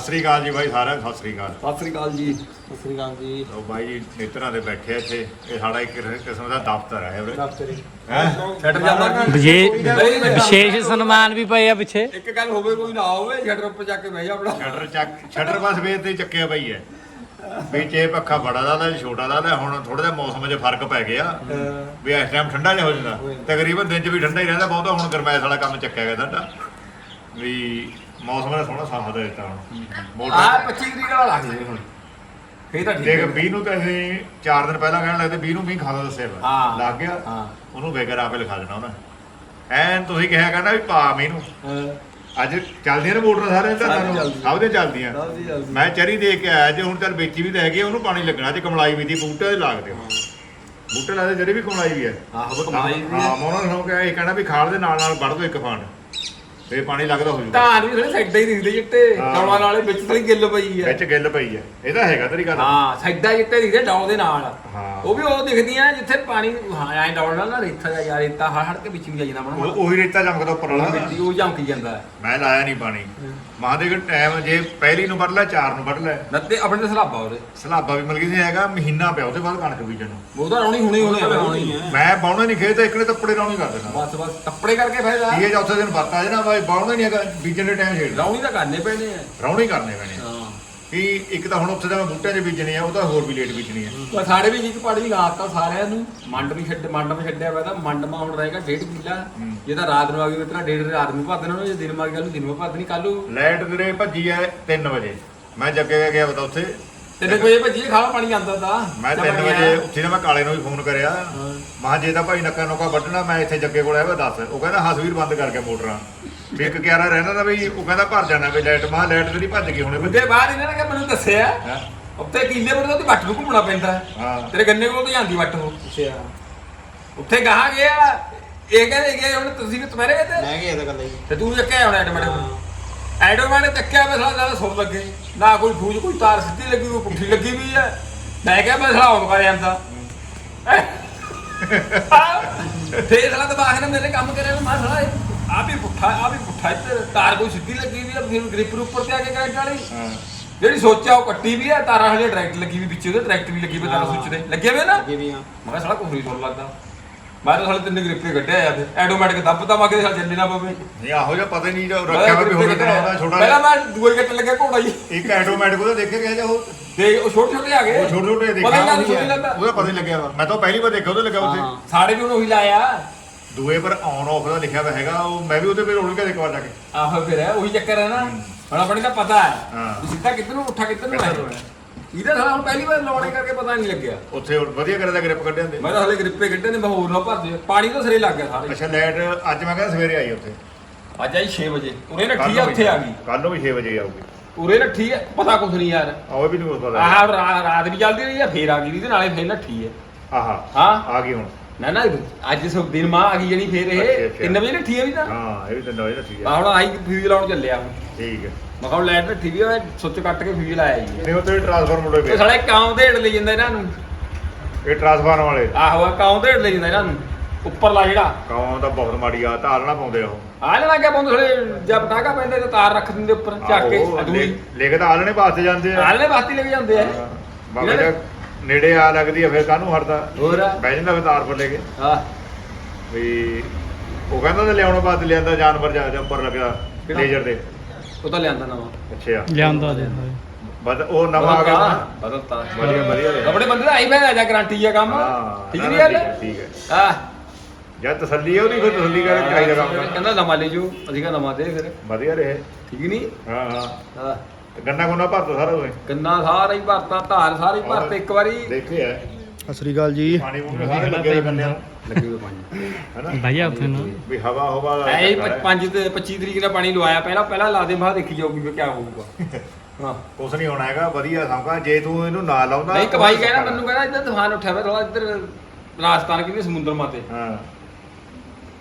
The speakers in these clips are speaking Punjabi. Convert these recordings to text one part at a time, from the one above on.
ਸਤਿ ਸ੍ਰੀ ਅਕਾਲ ਜੀ ਬਾਈ ਸਾਰਿਆਂ ਨੂੰ ਸਤਿ ਸ੍ਰੀ ਅਕਾਲ। ਸਤਿ ਸ੍ਰੀ ਅਕਾਲ ਜੀ। ਸਤਿ ਸ੍ਰੀ ਅਕਾਲ ਜੀ। ਲਓ ਬਾਈ ਜੀ ਨੇਤਰਾਂ ਦੇ ਬੈਠੇ ਆ ਇੱਥੇ। ਇਹ ਸਾਡਾ ਇੱਕ ਕਿਸਮ ਦਾ ਦਫ਼ਤਰ ਹੈ ਉਰੇ। ਦਫ਼ਤਰ ਹੈ। ਛੱਡ ਜਾਂਦਾ ਵਿਜੇ ਵਿਸ਼ੇਸ਼ ਸਨਮਾਨ ਵੀ ਪਏ ਆ ਪਿੱਛੇ। ਇੱਕ ਗੱਲ ਹੋਵੇ ਕੋਈ ਨਾ ਹੋਵੇ ਛੱਡ ਉੱਪਰ ਜਾ ਕੇ ਬਹਿ ਜਾ ਆਪਣਾ। ਸ਼ਟਰ ਚੱਕ ਸ਼ਟਰ ਬਸ ਵੇਚ ਤੇ ਚੱਕਿਆ ਪਈ ਹੈ। ਵਿੱਚ ਇਹ ਪੱਖਾ ਬੜਾ ਦਾ ਤੇ ਛੋਟਾ ਦਾ ਤੇ ਹੁਣ ਥੋੜਾ ਜਿਹਾ ਮੌਸਮ 'ਚ ਫ਼ਰਕ ਪੈ ਗਿਆ। ਵੀ ਇਸ ਟਾਈਮ ਠੰਡਾ ਜਿਹਾ ਹੋ ਜਾਂਦਾ। ਤਕਰੀਬਨ ਦਿਨ 'ਚ ਵੀ ਠੰਡਾ ਹੀ ਰਹਿੰਦਾ ਬਹੁਤਾ ਹੁਣ ਗਰਮੈਸ਼ ਵਾਲਾ ਕੰਮ ਚੱਕਿਆ ਗਿਆ ਸਾਡਾ। ਵੀ ਮੌਸਮ ਨੇ ਸੋਹਣਾ ਸਾਥ ਦੇ ਦਿੱਤਾ ਹੁਣ। ਆ ਮੋਟਰ 25 ਤਰੀਕ ਵਾਲਾ ਲੱਗ ਜੇ ਹੁਣ। ਫੇਰ ਤਾਂ ਠੀਕ ਦੇਖ ਹੈ 20 ਨੂੰ ਤਾਂ ਅਸੀਂ 4 ਦਿਨ ਪਹਿਲਾਂ ਕਹਿਣ ਲੱਗਦੇ 20 ਨੂੰ ਵੀ ਖਾਦਾ ਦੱਸਿਆ ਵਾ। ਹਾਂ। ਲੱਗ ਗਿਆ। ਹਾਂ। ਉਹਨੂੰ ਬੇਗਰ ਆਪੇ ਲਿਖਾ ਦੇਣਾ ਉਹਨੇ। ਐਨ ਤੁਸੀਂ ਕਿਹਾ ਕਹਿੰਦਾ ਵੀ ਪਾ ਮੀਂਹ ਅੱਜ ਚੱਲਦੀਆਂ ਨੇ ਮੋਟਰਾਂ ਸਾਰੇ ਤਾਂ ਸਾਰੀਆਂ ਤੁਹਾਨੂੰ ਚੱਲਦੀਆਂ। ਸਭ ਦੇ ਚੱਲਦੀਆਂ ਮੈਂ ਚਰੀ ਦੇ ਕੇ ਆਇਆ ਜੇ ਹੁਣ ਚੱਲ ਵੇਚੀ ਵੀ ਤਾਂ ਹੈਗੀ ਆ, ਉਹਨੂੰ ਪਾਣੀ ਲੱਗਣਾ। ਤੇ ਕਮਲਾਈ ਵੀ ਦੀ ਬੂਟੇ ਦੇ ਲਾਗ ਦਿਓ। ਬੂਟੇ ਲਾਦੇ ਜਿਹੜੇ ਵੀ ਕਮਲਾਈ ਵੀ ਹੈ ਆਹੋ ਕਮਾਈ ਵੀ ਹਾਂ ਮੋਨਾ ਨੂੰ ਕਿਹਾ ਇਹ ਕਹਿੰਦਾ ਵੀ ਖਾਲ ਦੇ ਨਾਲ ਨਾਲ ਵੱਢ ਦੋ ਇੱਕ ਫਾਂਡ। ਫੇ ਪਾਣੀ ਲੱਗਦਾ ਹੋ ਜੂਗਾ ਧਾਨ ਵੀ ਥੋੜੇ ਸਾਈਡਾਂ ਹੀ ਦਿਖਦੇ ਚਿੱਟੇ। ਹਾਂ। ਡੌਲਾਂ ਨਾਲੇ ਵਿੱਚ ਥੋੜੀ ਗਿੱਲ ਪਈ ਹੈ ਵਿੱਚ ਗਿੱਲ ਪਈ ਹੈ ਇਹ ਤਾਂ ਹੈਗਾ ਤੇਰੀ ਗੱਲ। ਹਾਂ ਸਾਈਡਾਂ ਚਿੱਟੇ ਦਿਖਦੇ ਡੌਲ ਦੇ ਨਾਲ। ਹਾਂ। ਉਹ ਵੀ ਉਹ ਦਿਖਦੀਆਂ ਜਿੱਥੇ ਪਾਣੀ ਹਾਂ ਐਂ ਡੌਲ ਨਾਲ ਨਾ ਰੇਤਾ ਜਿਹਾ ਯਾਰ ਰੇਤਾ ਹੜ ਹੜ ਕੇ ਵਿੱਚ ਵੀ ਆ ਜਾਂਦਾ ਉਹ- ਬਣਾ ਉਹੀ ਰੇਤਾ ਚਮਕਦਾ ਉੱਪਰ ਵਾਲਾ। ਮਿੱਟੀ ਉਹ ਝਮਕੀ ਜਾਂਦਾ। ਹੈ ਮੈਂ ਲਾਇਆ ਨਹੀਂ ਪਾਣੀ। ਮਾਂ ਦੇ ਟਾਈਮ ਜੇ ਪਹਿਲੀ ਨੂੰ ਵੱਢ ਲੈ ਚਾਰ ਨੂੰ ਵੱਢ ਲੈ। ਨੱਤੇ ਆਪਣੇ ਤੇ ਸਲਾਬਾ ਉਹਦੇ ਸਲਾਬਾ ਵੀ ਮਿਲ ਗਈ ਸੀ ਹੈਗਾ ਮਹੀਨਾ ਪਿਆ ਉਹਦੇ ਬਾਅਦ ਕਣਕ ਬੀਜਣ ਨੂੰ। ਉਹ ਤਾਂ ਰੌਣੀ ਹੁਣੇ ਹੁਣੇ ਹੋਣੀ ਹੈ। ਮੈਂ ਬਾਉਣਾ ਨਹੀਂ ਖੇਤ ਇੱਕਨੇ ਤੱਪੜੇ ਰੌਣੀ ਕਰ ਦੇਣਾ। ਬਸ ਬਸ ਕੱਪੜੇ ਕਰਕੇ ਫਾਇਦਾ। ਇਹ ਚੌਥੇ ਦਿਨ ਵਰਤ ਆ ਜਾਣਾ ਬਾਈ। ਬਾਉਣਾ ਨਹੀਂ ਹੈਗਾ ਬੀਜਣ ਦੇ ਟਾਈਮ ਛੇੜ ਰੌਣੀ ਤਾਂ ਕਰਨੇ ਪੈਣੇ ਆ। ਰੌਣੀ ਕਰਨੇ ਪੈਣੇ ਆ। ਹਾਂ। ਵੀ ਇੱਕ ਤਾਂ ਹੁਣ ਉੱਥੇ ਦਾ ਮੈਂ ਬੂਟਿਆਂ 'ਚ ਬੀਜਣੀ ਆ ਉਹ ਤਾਂ ਹੋਰ ਵੀ ਲੇਟ ਬੀਜਣੀ ਆ। ਪਰ ਸਾਡੇ ਵੀ ਜੀ ਪਹਾੜੀ ਲਾਤਾ ਸਾਰਿਆਂ ਨੂੰ ਮੰਡ ਵੀ ਛੱਡ ਮੰਡ ਵੀ ਛੱਡਿਆ ਹੋਇਆ ਤਾਂ ਮੰਡ ਮਾ ਹੁਣ ਰਹੇਗਾ ਡੇਢ ਕਿੱਲਾ। ਹੂੰ। ਜੇ ਤਾਂ ਰਾਤ ਨੂੰ ਆ ਗਈ ਉਤਰਾ ਡੇਢ ਰਾਤ ਨੂੰ ਭਰ ਦੇਣਾ ਜੇ ਦਿਨ ਮਾ ਗਈ ਕੱਲ ਨੂੰ ਦਿਨ ਮਾ ਭਰ ਦੇਣੀ ਕੱਲ ਨੂੰ। ਲਾਈਟ ਤੇਰੇ ਭੱਜੀ ਐ 3 ਵਜੇ। ਮੈਂ ਜੱਗੇ ਗਿਆ ਬਤਾ ਉੱਥੇ। ਤਿੰਨ ਕੁ ਵਜੇ ਭੱਜੀ ਖਾਲਾ ਪਾਣੀ ਆਂਦਾ ਤਾਂ। ਮੈਂ ਜਦ 3 ਗਿਆ। ਵਜੇ ਉੱਥੇ ਨਾ ਮੈਂ ਕਾਲੇ ਨੂੰ ਵੀ ਫੋਨ ਕਰਿਆ। ਮਾ ਜੇ ਤਾਂ ਭਾਈ ਨੱਕਾ ਨੋਕਾ ਵੱਢਣਾ ਮੈਂ ਇੱਥੇ ਜੱਗੇ ਕੋਲ ਆਇਆ ਦੱਸ। ਉਹ ਕਹਿੰਦਾ ਹਸਵੀਰ ਬੰਦ ਕਰਕੇ ਮੋਟਰਾਂ। ਵੀ ਇੱਕ ਕਿਆਰਾ ਰਹਿੰਦਾ ਤਾਂ ਬਈ ਉਹ ਕਹਿੰਦਾ ਭਰ ਜਾਣਾ ਵੀ ਲਾਈਟ। ਮਾ ਲਾਈਟ ਤੇਰੀ ਭੱਜ ਗਈ ਹੁਣੇ ਉਹਦੇ ਬਾਅਦ ਇਹਨਾਂ ਨੇ ਮੈਨੂੰ ਦੱਸਿਆ? ਉੱਤੇ ਕਿੱਲੇ ਪਰ ਉਹਦੀ ਵੱਟ ਨੂੰ ਘੁੰਮਣਾ ਪੈਂਦਾ। ਹਾਂ। ਤੇਰੇ ਗੰਨੇ ਕੋਲ ਤਾਂ ਜਾਂਦੀ ਵੱਟ ਉਹ। ਅੱਛਾ। ਉੱਥੇ ਗਾਹਾਂ ਗਿਆ ਇਹ ਕਹਿੰਦੇ ਗਏ ਹੁਣ ਤੁਸੀਂ ਵੀ ਤੁਮਰੇ ਗਏ ਤੇ? ਮੈਂ ਗਿਆ ਤਾਂ ਕੱਲਾ ਹੀ ਤੇ ਤੂੰ ਚੱਕਿਆ ਹੁਣ ਐਟੋਮੈਟਿਕ ਐਟੋਮੈਟਿਕ ਚੱਕਿਆ ਮੈਂ ਸਾਲਾ ਜ਼ਿਆਦਾ ਸੁਰ ਲੱਗੇ। ਨਾ ਕੋਈ ਫੂਜ ਕੋਈ ਤਾਰ ਸਿੱਧੀ ਲੱਗੀ ਕੋਈ ਪੁੱਠੀ ਲੱਗੀ ਵੀ ਹੈ ਮੈਂ ਕਿਹਾ ਮੈਂ ਸਾਲਾ ਹੁਣ ਕਰ ਜਾਂਦਾ ਫੇਰ ਸਾਲਾ ਦਿਮਾਗ ਨੇ ਮੇਰੇ ਕੰਮ ਕਰਿਆ ਮੈਂ ਸਾਲਾ ਆ ਵੀ ਪੁੱਠਾ ਆ ਵੀ ਪੁੱਠਾ ਇੱਧਰ। ਤਾਰ ਕੋਈ ਸਿੱਧੀ ਲੱਗੀ ਵੀ ਹੈ ਫਿਰ ਗ੍ਰਿਪ ਉੱਪਰ ਤੇ ਆ ਕੇ ਕਰੰਟ ਵਾਲੀ। ਜਿਹੜੀ ਸੋਚਿਆ ਉਹ ਕੱਟੀ ਵੀ ਹੈ ਤਾਰਾਂ ਹਲੇ ਡਾਇਰੈਕਟ ਲੱਗੀ ਵੀ ਵਿੱਚ ਉਹਦੇ ਡਾਇਰੈਕਟ ਵੀ ਲੱਗੀ ਵੀ ਤਾਰਾਂ ਸੁੱਚ ਦੇ ਲੱਗੇ ਵੇ ਨਾ? ਅੱਗੇ ਵੀ ਆ। ਮੈਂ ਸਾਲਾ ਕੋਈ ਸੁਣ ਲੱਗਦਾ। ਮੈਂ ਤਾਂ ਸਾਲੇ ਤਿੰਨ ਗ੍ਰਿਪੇ ਕੱਢਿਆ ਆ ਤੇ। ਆਟੋਮੈਟਿਕ ਦੱਬ ਤਾਂ ਮਾਗੇ ਸਾਲ ਚੱਲੇ ਨਾ ਪਵੇ। ਨਹੀਂ ਆਹੋ ਜਿਹਾ ਪਤਾ ਹੀ ਨਹੀਂ ਜੋ ਰੱਖਿਆ ਵਾ ਵੀ ਹੋਰ ਕਿਹੜਾ ਆਉਂਦਾ ਛੋਟਾ ਪਹਿਲਾਂ। ਮੈਂ ਦੂਏ ਕੱਟ ਲੱਗਿਆ ਘੋੜਾ ਜੀ। ਇੱਕ ਆਟੋਮੈਟਿਕ ਉਹਦਾ ਦੇਖੇ ਗਿਆ ਜਾਂ ਉਹ ਤੇ ਉਹ ਛੋਟੇ ਛੋਟੇ ਆ ਗਏ। ਉਹ ਛੋਟੇ ਛੋਟੇ ਪਤਾ ਦੇਖਿਆ। ਹੀ ਨਹੀਂ ਲੱਗਦਾ ਉਹਦਾ ਪਤਾ ਹੀ ਲੱਗਿਆ ਵਾ। ਮੈਂ ਤਾਂ ਪਹਿਲੀ ਵਾਰ ਦੇਖਿਆ ਉਹਦੇ ਲੱਗਾ ਉੱਥੇ। ਸਾਡੇ ਵੀ ਉਹਨੂੰ ਉਹੀ ਲਾਇਆ। ਦੂਏ ਪਰ ਔਨ ਆਫ ਦਾ ਲਿਖਿਆ ਹੋਇਆ ਹੈਗਾ। ਉਹ ਮੈਂ ਵੀ ਉਹਦੇ ਤੇ ਰੋਲ ਕੇ ਇੱਕ ਵਾਰ ਜਾ ਕੇ। ਆਹੋ ਫਿਰ ਉਹੀ ਚੱਕਰ ਹੈ ਨਾ। ਹੁਣ ਆਪਣੇ ਤਾਂ ਪਤਾ ਹੈ। ਹਾਂ। ਸਿੱਧਾ ਕਿੱਧਰ ਨੂੰ ਉੱਠਾ ਕਿੱਧਰ ਨੂੰ ਆਇਆ। ਇਹਦਾ ਸਾਲਾ ਹੁਣ ਪਹਿਲੀ ਵਾਰ ਲਾਉਣੇ ਕਰਕੇ ਪਤਾ ਨਹੀਂ ਲੱਗਿਆ। ਉੱਥੇ ਵਧੀਆ ਕਰਿਆ ਦਾ ਗ੍ਰਿਪ ਕੱਢਿਆ ਹੁੰਦੇ ਮੈਂ ਤਾਂ ਹਲੇ ਗ੍ਰਿਪੇ ਕੱਢੇ ਨੇ ਮੈਂ ਹੋਰ ਨਾ ਭਰ ਦੇ ਪਾਣੀ ਤਾਂ ਸਿਰੇ ਲੱਗ ਗਿਆ ਸਾਰੇ। ਅੱਛਾ ਲਾਈਟ ਅੱਜ ਮੈਂ ਕਹਿੰਦਾ ਸਵੇਰੇ ਆਈ ਉੱਥੇ। ਅੱਜ ਆਈ 6 ਵਜੇ। ਉਰੇ ਨੱਠੀ ਆ ਉੱਥੇ ਆ ਗਈ। ਕੱਲ ਨੂੰ ਵੀ 6 ਵਜੇ ਆਊਗੀ। ਉਰੇ ਨੱਠੀ ਆ ਪਤਾ ਕੁਛ ਨਹੀਂ ਯਾਰ। ਆਓ ਵੀ ਨਹੀਂ ਪਤਾ ਆਹ ਰਾ- ਰਾਤ ਵੀ ਚੱਲਦੀ ਰਹੀ ਆ ਫੇਰ ਆ ਗਈ ਇਹਦੇ ਨਾਲੇ ਫੇਰ ਨੱਠੀ ਹੈ ਆਹਾ ਹਾਂ। ਆ ਗਈ ਹੁਣ। ਨਾ ਨਾ ਅੱਜ ਸਭ ਦਿਨ ਮਾਂ ਆ ਗਈ ਜਣੀ ਫੇਰ ਅੱਛਾ, ਇਹ। ਅੱਛਾ। 3 ਵਜੇ ਨੱਠੀ ਹੈ ਵੀ ਤਾਂ। ਹਾਂ ਇਹ ਵੀ ਤਿੰਨ ਵਜੇ ਦਾ ਠੀਕ ਆ ਹੁਣ ਆਹੀ ਫਿਊਜ਼ ਲਾਉਣ ਚੱਲਿਆ ਹੁਣ। ਠੀਕ ਹੈ। ਮੈਂ ਕਿਹਾ ਲਾਈਟ ਨੱਠੀ ਵੀ ਆ ਸੁੱਚ ਕੱਟ ਕੇ ਫਿਊਜ਼ ਲਾਇਆ ਜੀ। ਨਹੀਂ ਉੱਥੇ ਟ੍ਰਾਂਸਫਾਰਮ ਮੁੜੇ ਪਏ ਸਾਲੇ ਕਾਉਂ ਢੇੜ ਲਈ ਜਾਂਦਾ ਇਹਨਾਂ ਨੂੰ? ਇਹ ਟ੍ਰਾਂਸਫਾਰਮ ਵਾਲੇ। ਆਹੋ ਆ ਕਾਉਂ ਢੇੜ ਲਈ ਜਾਂਦਾ ਇਹਨਾਂ ਨੂੰ? ਉੱਪਰਲਾ ਜਿਹੜਾ। ਕੌਂ ਤਾਂ ਬਹੁਤ ਮਾੜੀ ਆ ਤਾਰ ਨਾ ਪਾਉਂਦੇ ਆ ਉਹ। ਆ ਲੈਣਾ ਕਿ ਬੰਦ ਥੋੜੇ ਜਦ ਪਟਾਕਾ ਪੈਂਦੇ ਤੇ ਤਾਰ ਰੱਖ ਦਿੰਦੇ ਉੱਪਰ ਚੱਕ ਕੇ ਆਹੋ, ਅਦੂਈ ਲਿਖ- ਲਿਖ ਤਾਂ ਆਲਣੇ ਵਾਸਤੇ ਜਾਂਦੇ ਆ। ਆਲਣੇ ਬਾਤੀ ਲੈ ਕੇ ਜਾਂਦੇ ਆ। ਬਾਬਾ ਜੀ ਨੇੜੇ ਆ ਲੱਗਦੀ ਆ ਫਿਰ ਕਾਹਨੂੰ ਹਟਦਾ? ਹੋਰ? ਬਹਿ ਜਾਂਦਾ ਫਿਰ ਤਾਰ ਪਰ ਲੈ ਕੇ। ਹਾਂ ਵੀ ਉਹ ਕਹਿੰਦਾ ਤੇ ਲਿਆਉਣ ਬਾਅਦ ਲਿਆਂਦਾ ਜਾਨਵਰ ਜਾ ਜਾ ਉੱਪਰ ਲੱਗਾ ਕਿਹੜਾ? ਲੇਜ਼ਰ ਦੇ ਉਹ ਤਾਂ ਲਿਆਂਦਾ ਨਵਾਂ। ਅੱਛਾ। ਲਿਆਂਦਾ ਦੇ ਬਦ ਉਹ ਨਵਾਂ ਆ ਗਿਆ ਨਾ? ਬਦਲਤਾ ਵਧੀਆ ਵਧੀਆ ਰਿਹਾ। ਆਪਣੇ ਬੰਦੇ ਦਾ ਆਈ ਫਾਇਦਾ ਜਾਂ ਗਾਰੰਟੀ ਆ ਕੰਮ? ਹਾਂ ਠੀਕ ਨਾ, ਨਹੀਂ ਨਾ, ਗੱਲ? ਠੀਕ ਹੈ, ਠੀਕ ਹੈ। ਆ ਜਦ ਤਸੱਲੀ ਹੈ ਉਹਦੀ ਫਿਰ ਤਸੱਲੀ ਕਰਕੇ ਚਾਹੀਦਾ ਕੰਮ। ਕਰਨਾ। ਕਹਿੰਦਾ ਨਵਾਂ ਲੈ ਜਾਓ ਅਸੀਂ ਕਾ ਨਵਾਂ ਦੇ ਫਿਰ। ਵਧੀਆ ਰਹੇ। ਠੀਕ ਨਹੀਂ? ਹਾਂ ਹਾਂ। ਗੰਨਾ ਗੁੰਨਾ ਭਰਤਾ ਸਾਰਾ ਤੁਸੀਂ ਗੰਨਾ ਸਾਰਾ ਹੀ ਭਰਤਾ ਧਾਰ ਸਾਰੀ ਭਰਤੇ ਇੱਕ ਵਾਰੀ। ਦੇਖੇ ਹੈ ਸਤਿ ਸ੍ਰੀ ਅਕਾਲ ਜੀ। ਪਾਣੀ ਪੂਣੀ ਸਾਰੇ ਲੱਗੇ ਹੋਏ ਨੂੰ ਲੱਗੇ ਹੋਏ ਪਾਣੀ। ਹੈਨਾ? ਭਾਈਆ ਉੱਥੇ ਨਾ। ਵੀ ਹਵਾ ਹਵਾ ਦਾ ਐ ਚੱਕਰ ਹੈ। 5 ਤੇ 25 ਤਰੀਕ ਨਾਲ ਪਾਣੀ ਲਵਾਇਆ। ਪਹਿਲਾਂ ਪਹਿਲਾਂ ਲਾ ਦੇ ਬਾਅਦ ਦੇਖੀ ਜਾਊਗੀ ਵੀ ਕੀ ਹੋਊਗਾ। ਹਾਂ। ਕੁਛ ਨਹੀਂ ਹੋਣਾ ਹੈਗਾ ਵਧੀਆ ਸਮਕਾ ਜੇ ਤੂੰ ਇਹਨੂੰ ਨਾ ਲਾਉਂਦਾ ਨਹੀਂ ਕਮਾਈ ਕਹਿੰਦਾ ਮੈਨੂੰ ਕਹਿੰਦਾ ਇੱਧਰ ਤੂਫਾਨ ਉੱਠਿਆ ਹੋਇਆ ਥੋੜਾ ਇੱਧਰ ਰਾਜਸਥਾਨ ਕਿਤੇ ਸਮੁੰਦਰ ਮਾਤੇ। ਹਾਂ।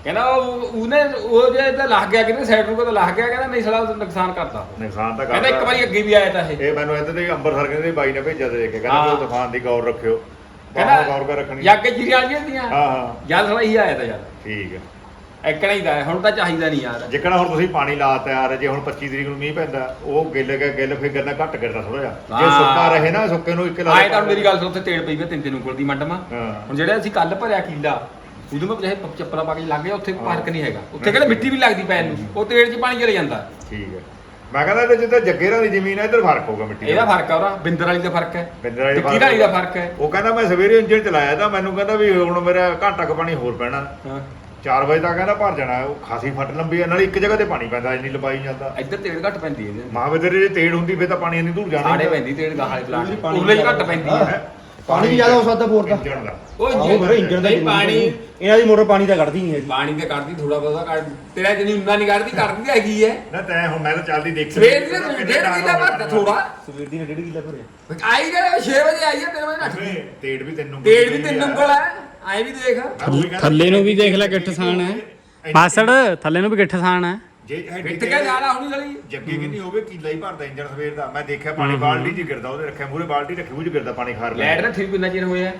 ਕਹਿੰਦਾ ਉਹ ਉਹਨੇ ਉਹ ਜੇ ਇੱਧਰ ਲੱਗ ਗਿਆ ਕਿਤੇ ਸਾਈਡ ਨੂੰ ਕੋਲ ਲੱਗ ਗਿਆ ਕਹਿੰਦਾ ਨਹੀਂ ਸਾਲਾ ਉਹ ਨੁਕਸਾਨ ਕਰਤਾ। ਨੁਕਸਾਨ ਤਾਂ ਕਹਿੰਦਾ ਇੱਕ ਕਰਦਾ। ਵਾਰੀ ਅੱਗੇ ਵੀ ਆਇਆ ਤਾਂ ਇਹ। ਇਹ ਮੈਨੂੰ ਇੱਧਰ ਦੇ ਅੰਬਰਸਰ ਕਹਿੰਦੇ ਬਾਈ ਨੇ ਭੇਜਿਆ ਤੇ ਦੇਖ ਕੇ ਕਹਿੰਦਾ। ਤੂੰ ਤੂਫਾਨ ਦੀ ਗੌਰ ਰੱਖਿਓ। ਬਹੁਤ ਗੌਰ ਕਰ ਰੱਖਣੀ। ਜਾ ਕੇ ਜੀਰੀਆਂ ਦੀਆਂ ਦੀਆਂ ਹਾਂ ਹਾਂ। ਜਦ ਸਾਲਾ ਹੀ ਆਇਆ ਤਾਂ ਯਾਰ। ਠੀਕ ਹੈ। ਐਕਣਾ ਹੀ ਦਾ ਹੈ, ਹੁਣ ਤਾਂ ਚਾਹੀਦਾ ਨਹੀਂ ਯਾਰ। ਜਿੱਕਣਾ ਹੁਣ ਤੁਸੀਂ ਪਾਣੀ ਲਾਤਾ ਯਾਰ ਜੇ ਹੁਣ 25 ਤਰੀਕ ਨੂੰ ਮੀਂਹ ਪੈਂਦਾ ਉਹ ਗਿੱਲ ਗਿਆ ਗਿੱਲ ਫਿਰ ਗੰਨਾ ਘੱਟ ਗਿਰਦਾ ਥੋੜਾ ਜਿਹਾ। ਜੇ ਹਾਂ। ਸੁੱਕਾ ਰਹੇ ਨਾ ਸੁੱਕੇ ਨੂੰ ਇੱਕ ਲਾ ਆਏ ਤਾਂ ਮੇਰੀ ਗੱਲ ਸੁਣ ਉੱਥੇ ਤੇੜ ਪਈ ਵੀ ਤਿੰਨ ਤਿੰਨ ਉਂਗਲ ਦੀ ਮੰਡਮਾ। ਹਾਂ। ਹੁਣ ਜਿਹੜਾ ਅਸੀਂ ਕੱਲ ਭਰਿਆ ਕੀਲਾ ਉਦੋਂ ਮੈਂ ਚਾਹੇ ਚੱਪਲਾਂ ਪਾ ਕੇ ਲੱਗ ਗਿਆ ਉੱਥੇ ਫ਼ਰਕ ਨਹੀਂ ਹੈਗਾ। ਉੱਥੇ ਕਿਹੜਾ ਮਿੱਟੀ ਵੀ ਲੱਗਦੀ ਪੈਣ ਨੂੰ ਉਹ ਤੇੜ 'ਚ ਪਾਣੀ ਚਲੇ ਜਾਂਦਾ। ਠੀਕ ਹੈ। ਮੈਂ ਕਹਿੰਦਾ ਇਹਦੇ ਜਿੱਦਾਂ ਜੱਗੇ ਰਾਂ ਦੀ ਜ਼ਮੀਨ ਹੈ ਇੱਧਰ ਫ਼ਰਕ ਹੋਊਗਾ ਮਿੱਟੀ ਇਹਦਾ ਫ਼ਰਕ ਆ ਉਹਦਾ ਬਿੰਦਰ ਵਾਲੀ ਦਾ ਫ਼ਰਕ ਹੈ। ਬਿੰਦਰ ਵਾਲੀ ਦਾ ਟਿੱਕੀ ਵਾਲੀ ਦਾ ਫ਼ਰਕ ਹੈ। ਉਹ ਕਹਿੰਦਾ ਮੈਂ ਸਵੇਰੇ ਇੰਜਣ ਚਲਾਇਆ ਤਾਂ ਮੈਨੂੰ ਕਹਿੰਦਾ ਵੀ ਹੁਣ ਮੇਰਾ ਘੰਟਾ ਕੁ ਪਾਣੀ ਹੋਰ ਪੈਣਾ। ਹਾਂ। 4 ਵਜੇ ਤੱਕ ਕਹਿੰਦਾ ਭਰ ਜਾਣਾ ਉਹ ਖਾਸੀ ਫਟ ਲੰਬੀ ਹੈ ਨਾਲ ਇੱਕ ਜਗ੍ਹਾ ਤੇ ਪਾਣੀ ਪੈਂਦਾ ਇੰਨੀ ਲੰਬਾਈ ਜਾਂਦਾ। ਇੱਧਰ ਤੇੜ ਘੱਟ ਪੈਂਦੀ ਹੈ ਇਹਦੇ ਮਹਾਵਿਦਰ ਜੇ ਤੇੜ ਹੁੰਦੀ ਫਿਰ ਤਾਂ ਪਾਣੀ ਇੰਨੀ ਦੂਰ ਜਾਣਾ ਸਾਡੇ ਪੈਂਦੀ। ਤੇੜ ਗਾਹਾਂ ਵਾਲੇ ਪਲਾਟ ਉਰਲੇ 'ਚ ਘੱਟ ਪੈਂਦੀ ਹੈ? ਪਾਣੀ ਵੀ ਜ਼ਿਆਦਾ ਹੋ ਸਕਦਾ ਬੋਰ ਦਾ। ਇੰਜਣ ਦਾ। ਫਿਰ ਇੰਜਣ ਦਾ। ਨਹੀਂ, ਪਾਣੀ ਇਹਨਾਂ ਦੀ ਮੋਟਰ ਪਾਣੀ ਤਾਂ ਕੱਢਦੀ ਨਹੀਂ ਹੈਗੀ। ਪਾਣੀ ਤੇ ਕੱਢਦੀ ਥੋੜਾ ਬਹੁਤਾ ਕੱਢ ਤੇਰਾ ਜਨੀ ਉਨਾ ਨਹੀਂ ਕੱਢਦੀ ਕੱਢਦੀ ਤਾਂ ਹੈਗੀ ਹੈ ਨਾ ਤੈਂ ਹੁਣ ਮੈਂ ਤਾਂ ਚੱਲਦੀ ਦੇਖ ਸਵੇਰ ਦੀ ਤਾਂ ਡੇਢ ਕਿੱਲਾ ਭਰਦਾ ਥੋੜਾ ਸਵੇਰ ਦੀ ਨੇ ਡੇਢ ਕਿੱਲਾ ਭਰਿਆ। ਆਈ ਗਏ 6 ਵਜੇ ਆਈ ਹੈ 3 ਵਜੇ ਨੱਠ ਗਈ ਤੇੜ ਵੀ ਤੈਨੂੰ ਤੇੜ ਵੀ ਤਿੰਨ ਉਂਗਲ ਹੈ ਆਏ ਵੀ ਦੇਖ। ਥੱਲੇ ਨੂੰ ਵੀ ਦੇਖ ਲੈ ਕਿੱਠ ਸਾਣ ਹੈ ਮਾਸੜ ਥੱਲੇ ਨੂੰ ਵੀ ਗਿੱਠ ਸਾਣ ਹੈ ਜੇ ਫਿੱਟ ਕੇ ਜਾਣਾ ਹੁਣੀ ਗਲੀ ਜੱਗੇ ਕਿੰਨੀ ਹੋਵੇ ਕਿੱਲਾ ਹੀ ਭਰਦਾ ਇੰਜਣ ਸਵੇਰ ਦਾ। ਮੈਂ ਦੇਖਿਆ ਪਾਣੀ ਬਾਲਟੀ 'ਚ ਗਿਰਦਾ ਉਹਦੇ ਰੱਖਿਆ ਮੂਰੇ ਬਾਲਟੀ ਰੱਖੀ ਉਹ 'ਚ ਗਿਰਦਾ ਪਾਣੀ ਖਾਰ ਲੈਟ ਨਾ ਠੀਕ ਕਿੰਨਾ ਚਿਰ ਹੋਇਆ?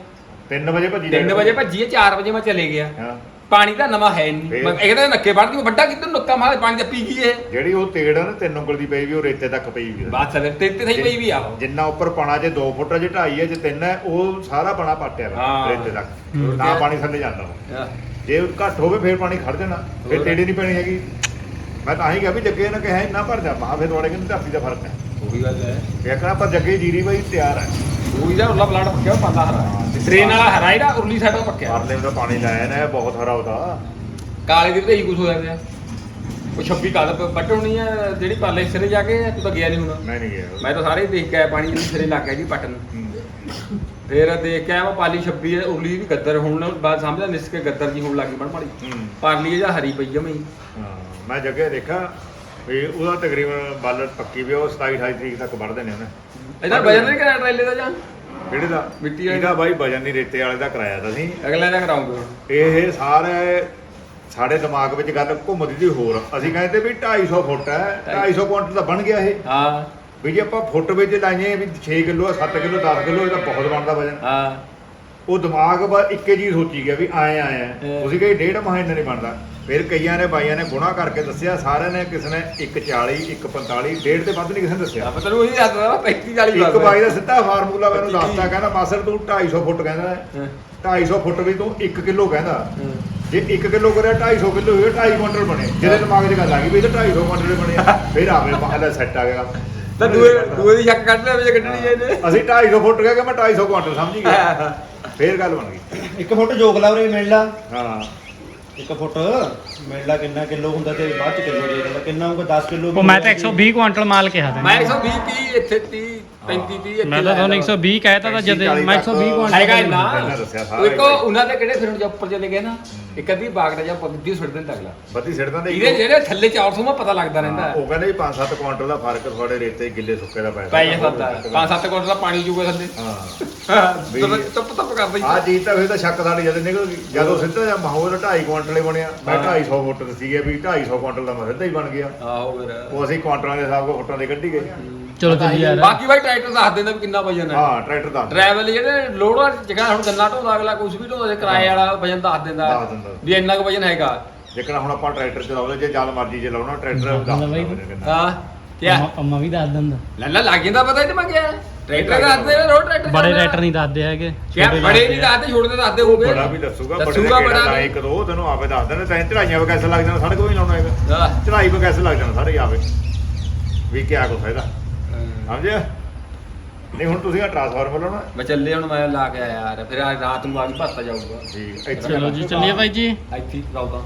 3 ਵਜੇ ਭੱਜੀ 3 ਵਜੇ ਭੱਜੀ 4 ਵਜੇ ਮੈਂ ਚਲੇ ਗਿਆ। ਹਾਂ। ਪਾਣੀ ਤਾਂ ਨਵਾਂ ਹੈ ਨਹੀਂ? ਮੈਂ ਇਹ ਤਾਂ ਨੱਕੇ ਵੜਦੀ ਵੱਡਾ ਕਿੱਧਰ ਨੁੱਕਾ ਮਾਰੇ ਪਾਣੀ ਦਾ ਪੀ ਗਈ ਇਹ। ਜਿਹੜੀ ਉਹ ਤੇੜ ਆ ਨਾ ਤਿੰਨ ਉਂਗਲ ਦੀ ਪਈ ਵੀ ਉਹ ਰੇਤੇ ਤੱਕ ਪਈ ਵੀ। ਬਾਤ ਸਰ ਤੇ ਤੇ ਸਹੀ ਪਈ ਵੀ ਆ। ਜਿੰਨਾ ਉੱਪਰ ਪਾਣਾ ਜੇ 2 ਫੁੱਟ ਜੇ 2.5 ਹੈ ਜੇ 3 ਹੈ ਉਹ ਸਾਰਾ ਪਾਣਾ ਪਾਟਿਆ। ਰੇਤੇ ਤੱਕ। ਨਾ? ਪਾਣੀ ਥੱਲੇ ਜਾਂਦਾ ਜੇ ਘੱਟ ਹੋਵੇ ਫੇਰ ਪਾਣੀ ਖੜ ਜਾਣਾ। ਫੇਰ। ਤੇੜੇ ਨਹੀਂ ਪੈਣੀ ਹੈਗੀ। ਮੈਂ ਤਾਂ ਹੀ ਕਿਹਾ ਵੀ ਜੱਗੇ ਨੇ ਕਿਹਾ ਇੰਨਾ ਭਰ ਜਾ ਮਾ ਫੇਰ ਤੁਹਾਡੇ ਕਹਿੰਦੇ ਧਰਤੀ ਦਾ ਫ਼ਰਕ ਹੈ। ਉਹੀ ਗੱਲ ਹੈ। ਵੇਖਣਾ ਪਰ ਜੱਗੇ ਜੀਰੀ ਬਾਈ ਤਿਆਰ ਹੈ। ਉਹੀ ਦਾ ਉਰਲਾ ਪਲਾਟ ਪੱਕਿਆ ਉਹ ਪਾਲਾ ਹਰਾ ਟ੍ਰੇਨ ਵਾਲਾ ਹਰਾ ਇਹਦਾ ਉਰਲੀ ਸਾਈਡ ਪੱਕਿਆ। ਪਰਲੇ ਦਾ ਪਾਣੀ ਲਾਇਆ ਨਾ ਬਹੁਤ ਹਰਾ ਉਹਦਾ। ਕਾਲੇ ਦੀ ਹੀ ਕੁਝ ਹੋਇਆ ਪਿਆ। ਉਹ 26 ਕੱਲ ਵੱਟ ਹੋਣੀ ਆ ਜਿਹੜੀ ਪਾਲੇ ਸਿਰੇ ਜਾ ਕੇ ਤੂੰ ਤਾਂ ਗਿਆ ਨਹੀਂ ਹੁਣ। ਮੈਂ ਨਹੀਂ ਗਿਆ। ਮੈਂ ਤਾਂ ਸਾਰੇ ਦੇਖ ਕੇ ਆਇਆ ਪਾਣੀ ਜਿਹੜੀ ਸਿਰੇ ਲੱਗ ਗਿਆ ਜੀ ਪੱਟ ਨੂੰ। ਹੂੰ। ਫੇਰ ਦੇਖ ਕੇ ਆਇਆ ਮੈਂ ਪਾਲੀ 26 ਹੈ ਉਰਲੀ ਵੀ ਗੱਦਰ ਹੁਣ ਬਾਅਦ ਸਮਝਦਾ ਨਿਸ ਕੇ ਗੱਦਰ ਜੀ ਹੋਣ ਲੱਗੀ ਬਣ ਮਾੜੀ। ਹੂੰ। ਪਾਰਲੀ ਜਾਂ ਹਰੀ ਪਈ ਜਮਈ ਹਾਂ। ਮੈਂ ਜੱਗੇ ਦੇਖਾ ਵੀ ਉਹਦਾ ਤਕਰੀਬਨ ਬਾਲਰ ਪੱਕੀ ਵੀ ਉਹ 27 28 ਤਰੀਕ ਤੱਕ ਵੜਦੇ ਨੇ ਉਹਨੇ। ਇਹਦਾ ਵਜਨ ਨਹੀਂ ਕਰਾਇਆ ਟ੍ਰੇਲੇ ਦਾ ਜਾਂ? ਕਿਹੜੇ ਦਾ? ਮਿੱਟੀ ਵਾਲੇ ਇਹਦਾ ਬਾਈ ਵਜਨ ਨਹੀਂ ਰੇਤੇ ਵਾਲੇ ਦਾ ਕਰਾਇਆ ਤਾਂ ਸੀ ਅਗਲੇ ਦਾ ਕਰਾਉਂਗੇ। ਹੁਣ ਇਹ ਸਾਰੇ ਸਾਡੇ ਦਿਮਾਗ ਵਿੱਚ ਗੱਲ ਘੁੰਮਦੀ ਸੀ ਹੋਰ। ਅਸੀਂ ਕਹਿੰਦੇ ਵੀ 250 ਫੁੱਟ ਹੈ 250 ਕੁਇੰਟਲ ਤਾਂ ਬਣ ਗਿਆ ਇਹ। ਹਾਂ। ਵੀ ਜੇ ਆਪਾਂ ਫੁੱਟ ਵਿੱਚ ਲਾਈਏ ਵੀ 6 ਕਿਲੋ 7 ਕਿਲੋ 10 ਕਿਲੋ ਇਹ ਤਾਂ ਬਹੁਤ ਬਣਦਾ ਵਜਨ। ਹਾਂ। ਉਹ ਦਿਮਾਗ ਬਾ ਇੱਕੇ ਚੀਜ਼ ਸੋਚੀ ਗਿਆ ਵੀ ਆਏ ਆਏ। ਤੁਸੀਂ ਕਹੇ ਡੇਢ ਮਹੀਨੇ ਨਹੀਂ ਬਣਦਾ। ਫਿਰ ਕਈਆਂ ਨੇ ਬਾਈਆਂ ਨੇ ਗੁਣਾ ਕਰਕੇ ਦੱਸਿਆ ਸਾਰਿਆਂ ਨੇ ਕਿਸੇ ਨੇ 140 145 ਡੇਢ ਤੇ ਵੱਧ ਨਹੀਂ ਕਿਸੇ ਨੇ ਦੱਸਿਆ। ਤੈਨੂੰ ਉਹੀ ਦੱਸਦਾ 35 40 ਇੱਕ ਬਾਈ ਦਾ ਸਿੱਧਾ ਫਾਰਮੂਲਾ ਮੈਨੂੰ ਦੱਸਤਾ ਕਹਿੰਦਾ ਮਾਸਰ ਤੂੰ 250 ਫੁੱਟ ਕਹਿੰਦਾ ਹੈ। 250 ਫੁੱਟ ਵੀ ਤੂੰ 1 ਕਿਲੋ ਕਹਿੰਦਾ। ਜੇ 1 ਕਿਲੋ ਕਰਿਆ 250 ਕਿਲੋ ਹੋਇਆ 2.5 ਕੁਇੰਟਲ ਬਣੇ। ਜਿਹਦੇ ਦਿਮਾਗ 'ਚ ਗੱਲ ਆ ਗਈ ਵੀ ਇਹ ਤਾਂ 250 ਕੁਇੰਟਲ ਬਣਿਆ ਫਿਰ ਆਵੇ ਬਾਹਲਾ ਸੈੱਟ ਆ ਗਿਆ। ਤਾਂ ਦੂਏ ਦੂਏ ਦੀ ਸ਼ੱਕ ਕੱਢ ਲੈ ਵੀ ਜੇ ਕੱਢਣੀ ਇਹਨੇ। ਅਸੀਂ 250 ਫੁੱਟ ਕਹਿ ਕੇ ਮੈਂ 250 ਕੁਇੰਟਲ ਸਮਝ ਗਿਆ। ਫੇਰ ਗੱਲ ਬਣ ਗਈ। ਇੱਕ ਫੁੱਟ ਜੋਗ ਲਾ ਉਰੇ ਮਿਲ ਲਾ। ਹਾਂ। ਇੱਕ ਫੁੱਟ ਮਿਲ ਕਿੰਨਾ ਕਿਲੋ ਹੁੰਦਾ ਤੇ ਬਾਅਦ ਚ ਕਿਲੋ ਦੇ ਦਿੰਦਾ ਕਿੰਨਾ ਹੋਊਗਾ 10 ਕਿਲੋ ਉਹ ਮੈਂ ਤਾਂ 120 ਕੁਆਂਟਲ ਮਾਲ ਕਿਹਾ ਮੈਂ ਤੈਨੂੰ। 120 30 ਇੱਥੇ 30 35 30 ਇੱਥੇ ਮੈਂ ਤਾਂ ਤੁਹਾਨੂੰ 120 ਕਹਿਤਾ ਤਾਂ ਜਦ ਮੈਂ 120 ਕੁਆਂਟਲ ਹੈਗਾ ਇੰਨਾ? ਇੱਕ ਉਹਨਾਂ ਦੇ ਕਿਹੜੇ ਫਿਰ ਉੱਪਰ ਚਲੇ ਗਏ ਨਾ? ਇੱਕ ਅੱਧੀ ਬਾਗ ਦਾ ਜਾਂ ਪੱਗੀ ਛੱਡ ਦਿੰਦਾ ਅਗਲਾ। ਬੱਤੀ ਸਿੜਦਾਂ ਦੇ ਇਹਦੇ ਜਿਹੜੇ ਥੱਲੇ 400 ਮਾ ਪਤਾ ਲੱਗਦਾ ਰਹਿੰਦਾ। ਉਹ ਕਹਿੰਦੇ ਵੀ 5-7 ਕੁਇੰਟਲ ਦਾ ਫ਼ਰਕ ਤੁਹਾਡੇ ਰੇਤੇ ਗਿੱਲੇ ਸੁੱਕੇ ਦਾ ਪੈਦਾ ਪੈ ਜਾਂਦਾ ਪੰਜ ਸੱਤ ਕੋਟ ਦਾ ਪਾਣੀ ਜੂਗਾ ਥੱਲੇ। ਹਾਂ। ਟੱਪ ਟੱਪ ਕਰਦਾ ਹੀ ਆ ਚੀਜ਼ ਤਾਂ ਫਿਰ ਤਾਂ ਸ਼ੱਕ ਸਾਡੀ ਜਦ ਨਿਕਲ ਗਈ। ਜਦੋਂ ਸਿੱਧਾ ਜਾਂ ਮਾਹੌਲ 2.5 ਕੁਇੰਟਲ ਹੀ ਬਣਿਆ। ਮੈਂ ਹਾਂ। 250 ਫੁੱਟ ਦੱਸੀਏ ਵੀ 250 ਕੁਇੰਟਲ ਦਾ ਮੈਂ ਸਿੱਧਾ ਹੀ ਬਣ ਗਿਆ। ਆਹੋ ਫਿਰ। ਉਹ ਅਸੀਂ ਕੁਇੰਟਲਾਂ ਦੇ ਹਿਸਾਬ ਨਾਲ ਫੁੱਟਾਂ ਦੇ ਕੱਢੀ ਗਏ। ਚਲੋ ਚੱਲੀ ਯਾਰ ਬਾਕੀ ਬਾਈ ਟਰੈਕਟਰ ਦੱਸ ਦਿੰਦਾ ਵੀ ਕਿੰਨਾ ਵਜਨ ਹੈ। ਹਾਂ ਟਰੈਕਟਰ ਦਾ ਡਰਾਈਵਰ ਜਿਹੜੇ ਲੋਡ ਵਾਲੀ ਜਗ੍ਹਾ ਹੁਣ ਗੰਨਾ ਢੋਦਾ ਅਗਲਾ ਕੁਝ ਵੀ ਢੋਦਾ ਕਿਰਾਏ ਵਾਲਾ ਵਜਨ ਦੱਸ ਦਿੰਦਾ ਦੱਸ ਦਿੰਦਾ। ਵੀ ਇੰਨਾ ਕੁ ਵਜਨ ਹੈਗਾ। ਜੇਕਰ ਹੁਣ ਆਪਾਂ ਟਰੈਕਟਰ ਚਲਾਉਂਦੇ ਜੇ ਜਲ ਮਰਜ਼ੀ ਜੇ ਲਾਉਣਾ ਟਰੈਕਟਰ। ਦੱਸ ਹਾਂ ਕਿਆ? ਅੰਮਾ- ਅੰਮਾ ਵੀ ਦੱਸ ਦਿੰਦਾ। ਲੱਲਾ ਲੱਗ ਜਾਂਦਾ ਪਤਾ ਇਹ ਮੈਂ ਕਿਹਾ। ਟਰੈਕਟਰ ਦੱਸਦੇ ਨੇ ਰੋਡ ਟਰੈਕਟਰ ਬੜੇ। ਟਰੈਕਟਰ ਨਹੀਂ ਦੱਸਦੇ ਹੈਗੇ। ਕਿਆ ਛੋਟੇ ਬੜੇ ਨਹੀਂ। ਦੱਸਦੇ ਛੋਟੇ ਤਾਂ ਦੱਸਦੇ ਹੋਗੇ। ਬੜਾ ਵੀ ਦੱਸੂਗਾ ਬੜੇ ਦੱਸੂਗਾ ਦਾ ਬੜਾ ਵੀ। ਇੱਕ ਦੋ ਤੈਨੂੰ ਆਪੇ ਦੱਸ ਦੇਣਾ ਤੈਨੂੰ ਚੜਾਈਆਂ ਵਗੈਸ ਲੱਗ ਜਾਣਾ ਸਾਡੇ ਹੀ ਲਾਉਣਾ ਹੈਗਾ। ਹਾਂ। ਚੜਾਈ ਵਗੈਸ ਲੱਗ ਜਾਣਾ ਸਾਰੇ ਆਵੇ ਵੀ ਕਿਆ ਕੋ ਫਾਇਦਾ ਸਮਝਿਆ ਨਹੀਂ ਹੁਣ ਤੁਸੀਂ ਆ ਟ੍ਰਾਂਸਫਾਰਮਰ ਲਾਉਣਾ ਮੈਂ ਚੱਲੇ ਹੁਣ ਮੈਂ ਲਾ ਕੇ ਆਇਆ ਯਾਰ। ਫਿਰ ਅੱਜ ਰਾਤ ਨੂੰ ਆ ਕੇ ਭਰਤਾ ਜਾਊਗਾ। ਠੀਕ ਇੱਥੇ ਚਲੋ ਜੀ ਚੱਲੀਏ ਬਾਈ ਜੀ। ਇੱਥੇ ਰੌਦਾ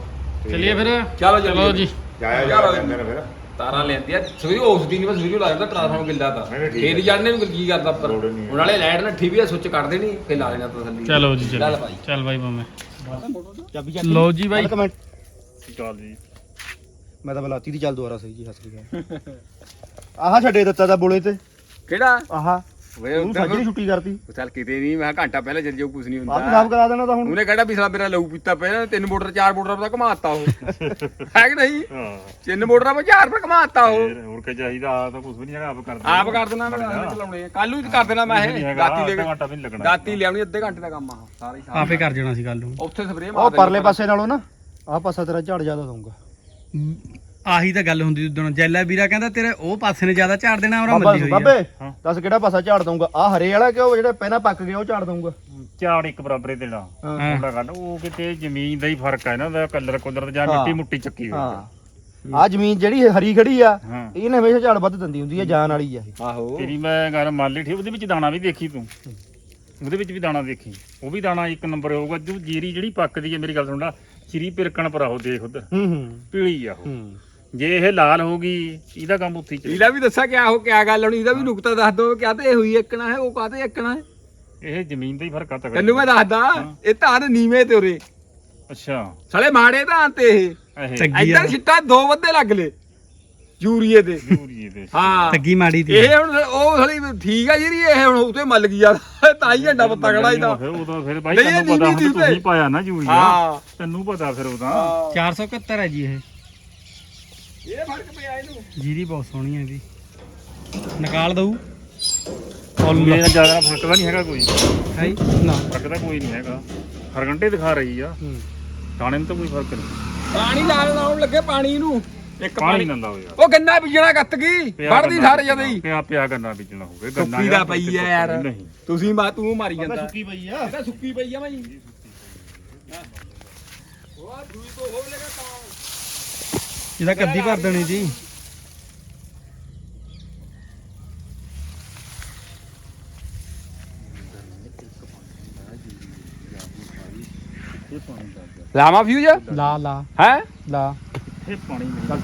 ਚੱਲੀਏ ਫਿਰ। ਚਲੋ ਚਲੋ ਜੀ। ਜਾਇਆ ਜਾ। ਜਾਂਦੇ ਨੇ ਫਿਰ। ਤਾਰਾਂ ਲੈਂਦੀ ਆ ਸਵੇਰੇ ਉਸ ਦਿਨ ਮੈਂ ਸਵੇਰੇ ਲਾ ਦਿੰਦਾ ਟ੍ਰਾਂਸਫਾਰਮਰ ਗਿੱਲਾ ਤਾਂ। ਨਹੀਂ, ਨਹੀਂ, ਠੀਕ ਫੇਰ ਹੈ। ਜਾਣਨੇ ਨੂੰ ਕੀ ਕਰਦਾ ਪਰ ਲੋੜ ਨਹੀਂ ਹੈ। ਹੁਣ ਵਾਲੇ ਲਾਈਟ ਨੱਠੀ ਵੀ ਆ ਸੁੱਚ ਕੱਢ ਦੇਣੀ ਫੇਰ ਲਾ ਲੈਣਾ ਤਸੱਲੀ। ਚਲੋ ਜੀ ਚੱਲ। ਚਲੋ ਭਾਈ। ਚੱਲ ਬਾਈ ਬੰਮੇ ਲਓ ਜੀ ਬਾਈ ਕਮੈਂਟ ਚੱਲ ਜੀ? ਮੈਂ ਤਾਂ ਬਲਾਤੀ ਦੀ ਚੱਲ ਦੁਬਾਰਾ ਸਹੀ ਜੀ ਹੱਸ ਗਿਆ ਆਹ ਛੱਡੇ ਦਿੱਤਾ ਤਾਂ ਬੋਲੇ ਤੇ। ਕਿਹੜਾ? ਆਹਾ ਵੇ ਤੂੰ ਸਾਜਰੀ ਛੁੱਟੀ ਕਰਤੀ। ਚੱਲ ਕਿਤੇ ਨਹੀਂ ਮੈਂ ਕਿਹਾ ਘੰਟਾ ਪਹਿਲਾਂ ਚੱਲ ਜਾਊ ਕੁਝ ਨਹੀਂ ਆਪ ਸਾਫ਼ ਹੁੰਦਾ ਕਰਾ ਦੇਣਾ ਤਾਂ ਹੁਣ। ਉਹਨੇ ਕਿਹੜਾ ਵੀ ਸਾਲਾ ਮੇਰਾ ਲਹੂ ਪੀਤਾ ਪਿਆ ਤਿੰਨ ਮੋਟਰ ਚਾਰ ਮੋਟਰ ਦਾ ਘਮਾਤਾ ਉਹ। ਹੈ ਕਿ ਨਹੀਂ? ਹਾਂ। ਤਿੰਨ ਮੋਟਰਾਂ ਵਿੱਚ ਚਾਰ ਪਰ ਘਮਾਤਾ ਉਹ। ਫਿਰ ਹੋਰ ਕੀ ਚਾਹੀਦਾ ਆ ਤਾਂ ਕੁਝ ਵੀ ਨਹੀਂ ਹੈਗਾ ਆਪ ਕਰਦੇ ਆਪ ਕਰ ਦੇਣਾ ਮੈਂ ਚਲਾਉਣੇ ਆ। ਕੱਲ ਨੂੰ ਕਰ ਦੇਣਾ ਮੈਂ ਇਹ। ਦਾਤੀ ਲੈ ਘੰਟਾ ਵੀ ਨਹੀਂ ਲੱਗਣਾ। ਦਾਤੀ ਲਿਆਉਣੀ ਅੱਧੇ ਘੰਟੇ ਦਾ ਕੰਮ ਆ ਸਾਰਾ ਹੀ ਸਾਰਾ। ਆਪੇ ਕਰ ਜਾਣਾ ਸੀ ਕੱਲ ਨੂੰ। ਉੱਥੇ ਸਪਰੇਅ ਉਹ ਪਰਲੇ ਪਾਸੇ ਨਾਲੋਂ ਨਾ ਆਹ ਪਾਸਾ ਤੇਰਾ ਝਾੜ ਜ਼ਿਆਦਾ ਦਊਂਗਾ। ਆਹੀ ਤਾਂ ਗੱਲ ਹੁੰਦੀ ਉਦੋਂ ਜੈਲਾ ਵੀਰਾ ਕਹਿੰਦਾ ਤੇਰੇ ਉਹ ਪਾਸੇ ਨੇ ਜ਼ਿਆਦਾ ਝਾੜ ਦੇਣਾ ਔਰ ਬਾਬਾ ਮੱਲੀ ਹੋਈ ਆ। ਬਾਬੇ ਦੱਸ ਕਿਹੜਾ ਪਾਸਾ ਝਾੜ ਦਊਂਗਾ? ਆਹ ਹਰੇ ਵਾਲਾ ਕਿ ਉਹ ਜਿਹੜਾ ਪਹਿਲਾਂ ਪੱਕ ਗਿਆ ਉਹ ਝਾੜ ਦਊਂਗਾ। ਝਾੜ ਇੱਕ ਬਰਾਬਰੇ ਦੇਣਾ ਹਾਂ। ਹਾਂ। ਥੋੜਾ ਗੱਲ ਉਹ ਕਿਤੇ ਜ਼ਮੀਨ ਦਾ ਹੀ ਫ਼ਰਕ ਹੈ ਨਾ ਦਾ ਕਲਰ ਕੁਦਰਤ ਜਾਂ ਹਾਂ। ਮਿੱਟੀ ਮੁੱਟੀ ਚੱਕੀ ਹੋਈ ਹਾਂ। ਆ ਜ਼ਮੀਨ ਜਿਹੜੀ ਹਰੀ ਖੜੀ ਆ ਹਾਂ। ਇਹਨੇ ਹਮੇਸ਼ਾ ਝਾੜ ਵੱਧ ਦਿੰਦੀ ਹੁੰਦੀ ਆ ਜਾਨ ਵਾਲੀ ਆ ਇਹ। ਆਹੋ। ਤੇਰੀ ਮੈਂ ਗੱਲ ਮੰਨ ਲਈ ਠੀਕ ਉਹਦੇ ਵਿੱਚ ਦਾਣਾ ਵੀ ਦੇਖੀ ਤੂੰ। ਉਹਦੇ ਵਿੱਚ ਵੀ ਦਾਣਾ ਦੇਖੀ। ਉਹ ਵੀ ਦਾਣਾ ਇੱਕ ਨੰਬਰ ਹੋਊਗਾ ਜੋ ਜੀਰੀ ਜਿਹੜੀ ਪੱਕਦੀ ਹੈ ਮੇਰੀ ਗੱਲ ਸੁਣਦਾ ਚਿਰੀ ਪਿਰਕਣ ਪਰ ਆਹੋ ਦੇਖ ਉਧਰ। ਹੂੰ ਹੂੰ। ਪੀਲੀ ਆ ਉਹ। ਹੂੰ। ਜੇ ਇਹ ਲਾਲ ਹੋ ਗਈ ਇਹਦਾ ਕੰਮ ਉੱਥੇ ਹੀ। ਇਹਦਾ ਵੀ ਦੱਸਿਆ ਕਿਆ ਹੋ ਕਿਆ ਗੱਲ ਹੋਣੀ ਇਹਦਾ ਵੀ ਨੁਕਤਾ ਦੱਸ ਦੋ ਕਿਆ ਤੇ ਇਹ ਹੋਈ ਇੱਕਣਾ ਹੈ ਉਹ ਕਾਤੇ ਇੱਕਣਾ ਹੈ? ਇਹ ਜ਼ਮੀਨ ਦਾ ਹੀ ਫ਼ਰਕ ਆ ਤਕੜਾ। ਤੈਨੂੰ ਮੈਂ ਦੱਸਦਾ ਇਹ ਧਾਨ ਨੀਵੇਂ ਤੇ ਉਰੇ। ਅੱਛਾ। ਸਾਲੇ ਮਾੜੇ ਧਾਨ ਤੇ ਇਹ। ਇਹ। ਇੱਧਰ ਛਿੱਟਾ ਦੋ ਵੱਧੇ ਲੱਗ ਲੇ। ਯੂਰੀਏ ਦੇ। ਹਾਂ। ਤੱਗੀ ਮਾੜੀ ਤੀ ਇਹ ਹੁਣ ਉਹ ਸਾਲੀ ਠੀਕ ਆ ਜਿਹੜੀ ਇਹ ਹੁਣ ਉਤੇ ਮੱਲ ਗਈ ਯਾਰ ਤਾਂ ਹੀ ਝੰਡਾ ਪੱਤਾ ਖੜਾ ਇਹਦਾ। ਫਿਰ ਉਦੋਂ ਫਿਰ ਬਾਈ ਤੈਨੂੰ ਪਤਾ ਨੀਵੀਂ ਹੁੰਦਾ ਤੀ ਤੁਸੀਂ ਪਾਇਆ ਨਾ ਯੂਰੀਆ। ਹਾਂ। ਤੈਨੂੰ ਪਤਾ ਫਿਰ ਉਹਦਾ। 471 ਹੈ ਜੀ ਇਹ। ਇਹ ਫ਼ਰਕ ਪਿਆ ਇਹਨੂੰ। ਜੀਰੀ ਬਹੁਤ ਸੋਹਣੀ ਹੈ ਇਹਦੀ। ਨਿਕਾਲ ਦਊ। ਮੇਰਾ ਜ਼ਿਆਦਾ ਫ਼ਰਕ ਤਾਂ ਨਹੀਂ ਹੈਗਾ ਕੋਈ। ਹੈ ਨਾ। ਫ਼ਰਕ ਤਾਂ ਕੋਈ ਨਹੀਂ ਹੈਗਾ। ਹਰ ਘੰਟੇ ਦਿਖਾ ਰਹੀ ਆ। ਹੂੰ। ਦਾਣੇ ਨੂੰ ਤਾਂ ਕੋਈ ਫ਼ਰਕ ਨਹੀਂ। ਪਾਣੀ ਲਾਉਣ ਲੱਗੇ ਪਾਣੀ ਨੂੰ। ਇੱਕ ਪਾਣੀ ਪਾਣੀ ਨਾ ਲਾਓ ਯਾਰ ਉਹ ਗੰਨਾ ਬੀਜਣਾ ਕੱਤ ਗਈ ਪਿਆ ਵੜਦੀ ਸਾਰੇ ਜਦੇ। ਹੀ ਪਿਆ ਪਿਆ ਕਰਨਾ ਬੀਜਣਾ ਹੋਵੇ। ਗੰਨਾ ਸੁੱਕੀ ਦਾ ਪਈ ਆ ਯਾਰ। ਨਹੀਂ। ਤੁਸੀਂ ਮਾ ਤੂੰ ਮਾਰੀ ਜਾਂਦਾ। ਸੁੱਕੀ ਪਈ ਆ। ਇਹ ਤਾਂ ਸੁੱਕੀ ਪਈ ਆ ਭਾਈ। ਉਹ ਦੂਈ ਕੋ ਹੋ ਲੇਗਾ ਤਾਂ ਇਹਦਾ ਕੱਦੀ ਭਰ ਦੇਣੀ ਜੀ ਲਾਮਾ ਫਿਊਜ਼ ਲਾ ਲਾ। ਹੈ? ਇਹ ਲਾ ਪਾਣੀ ਨਹੀਂ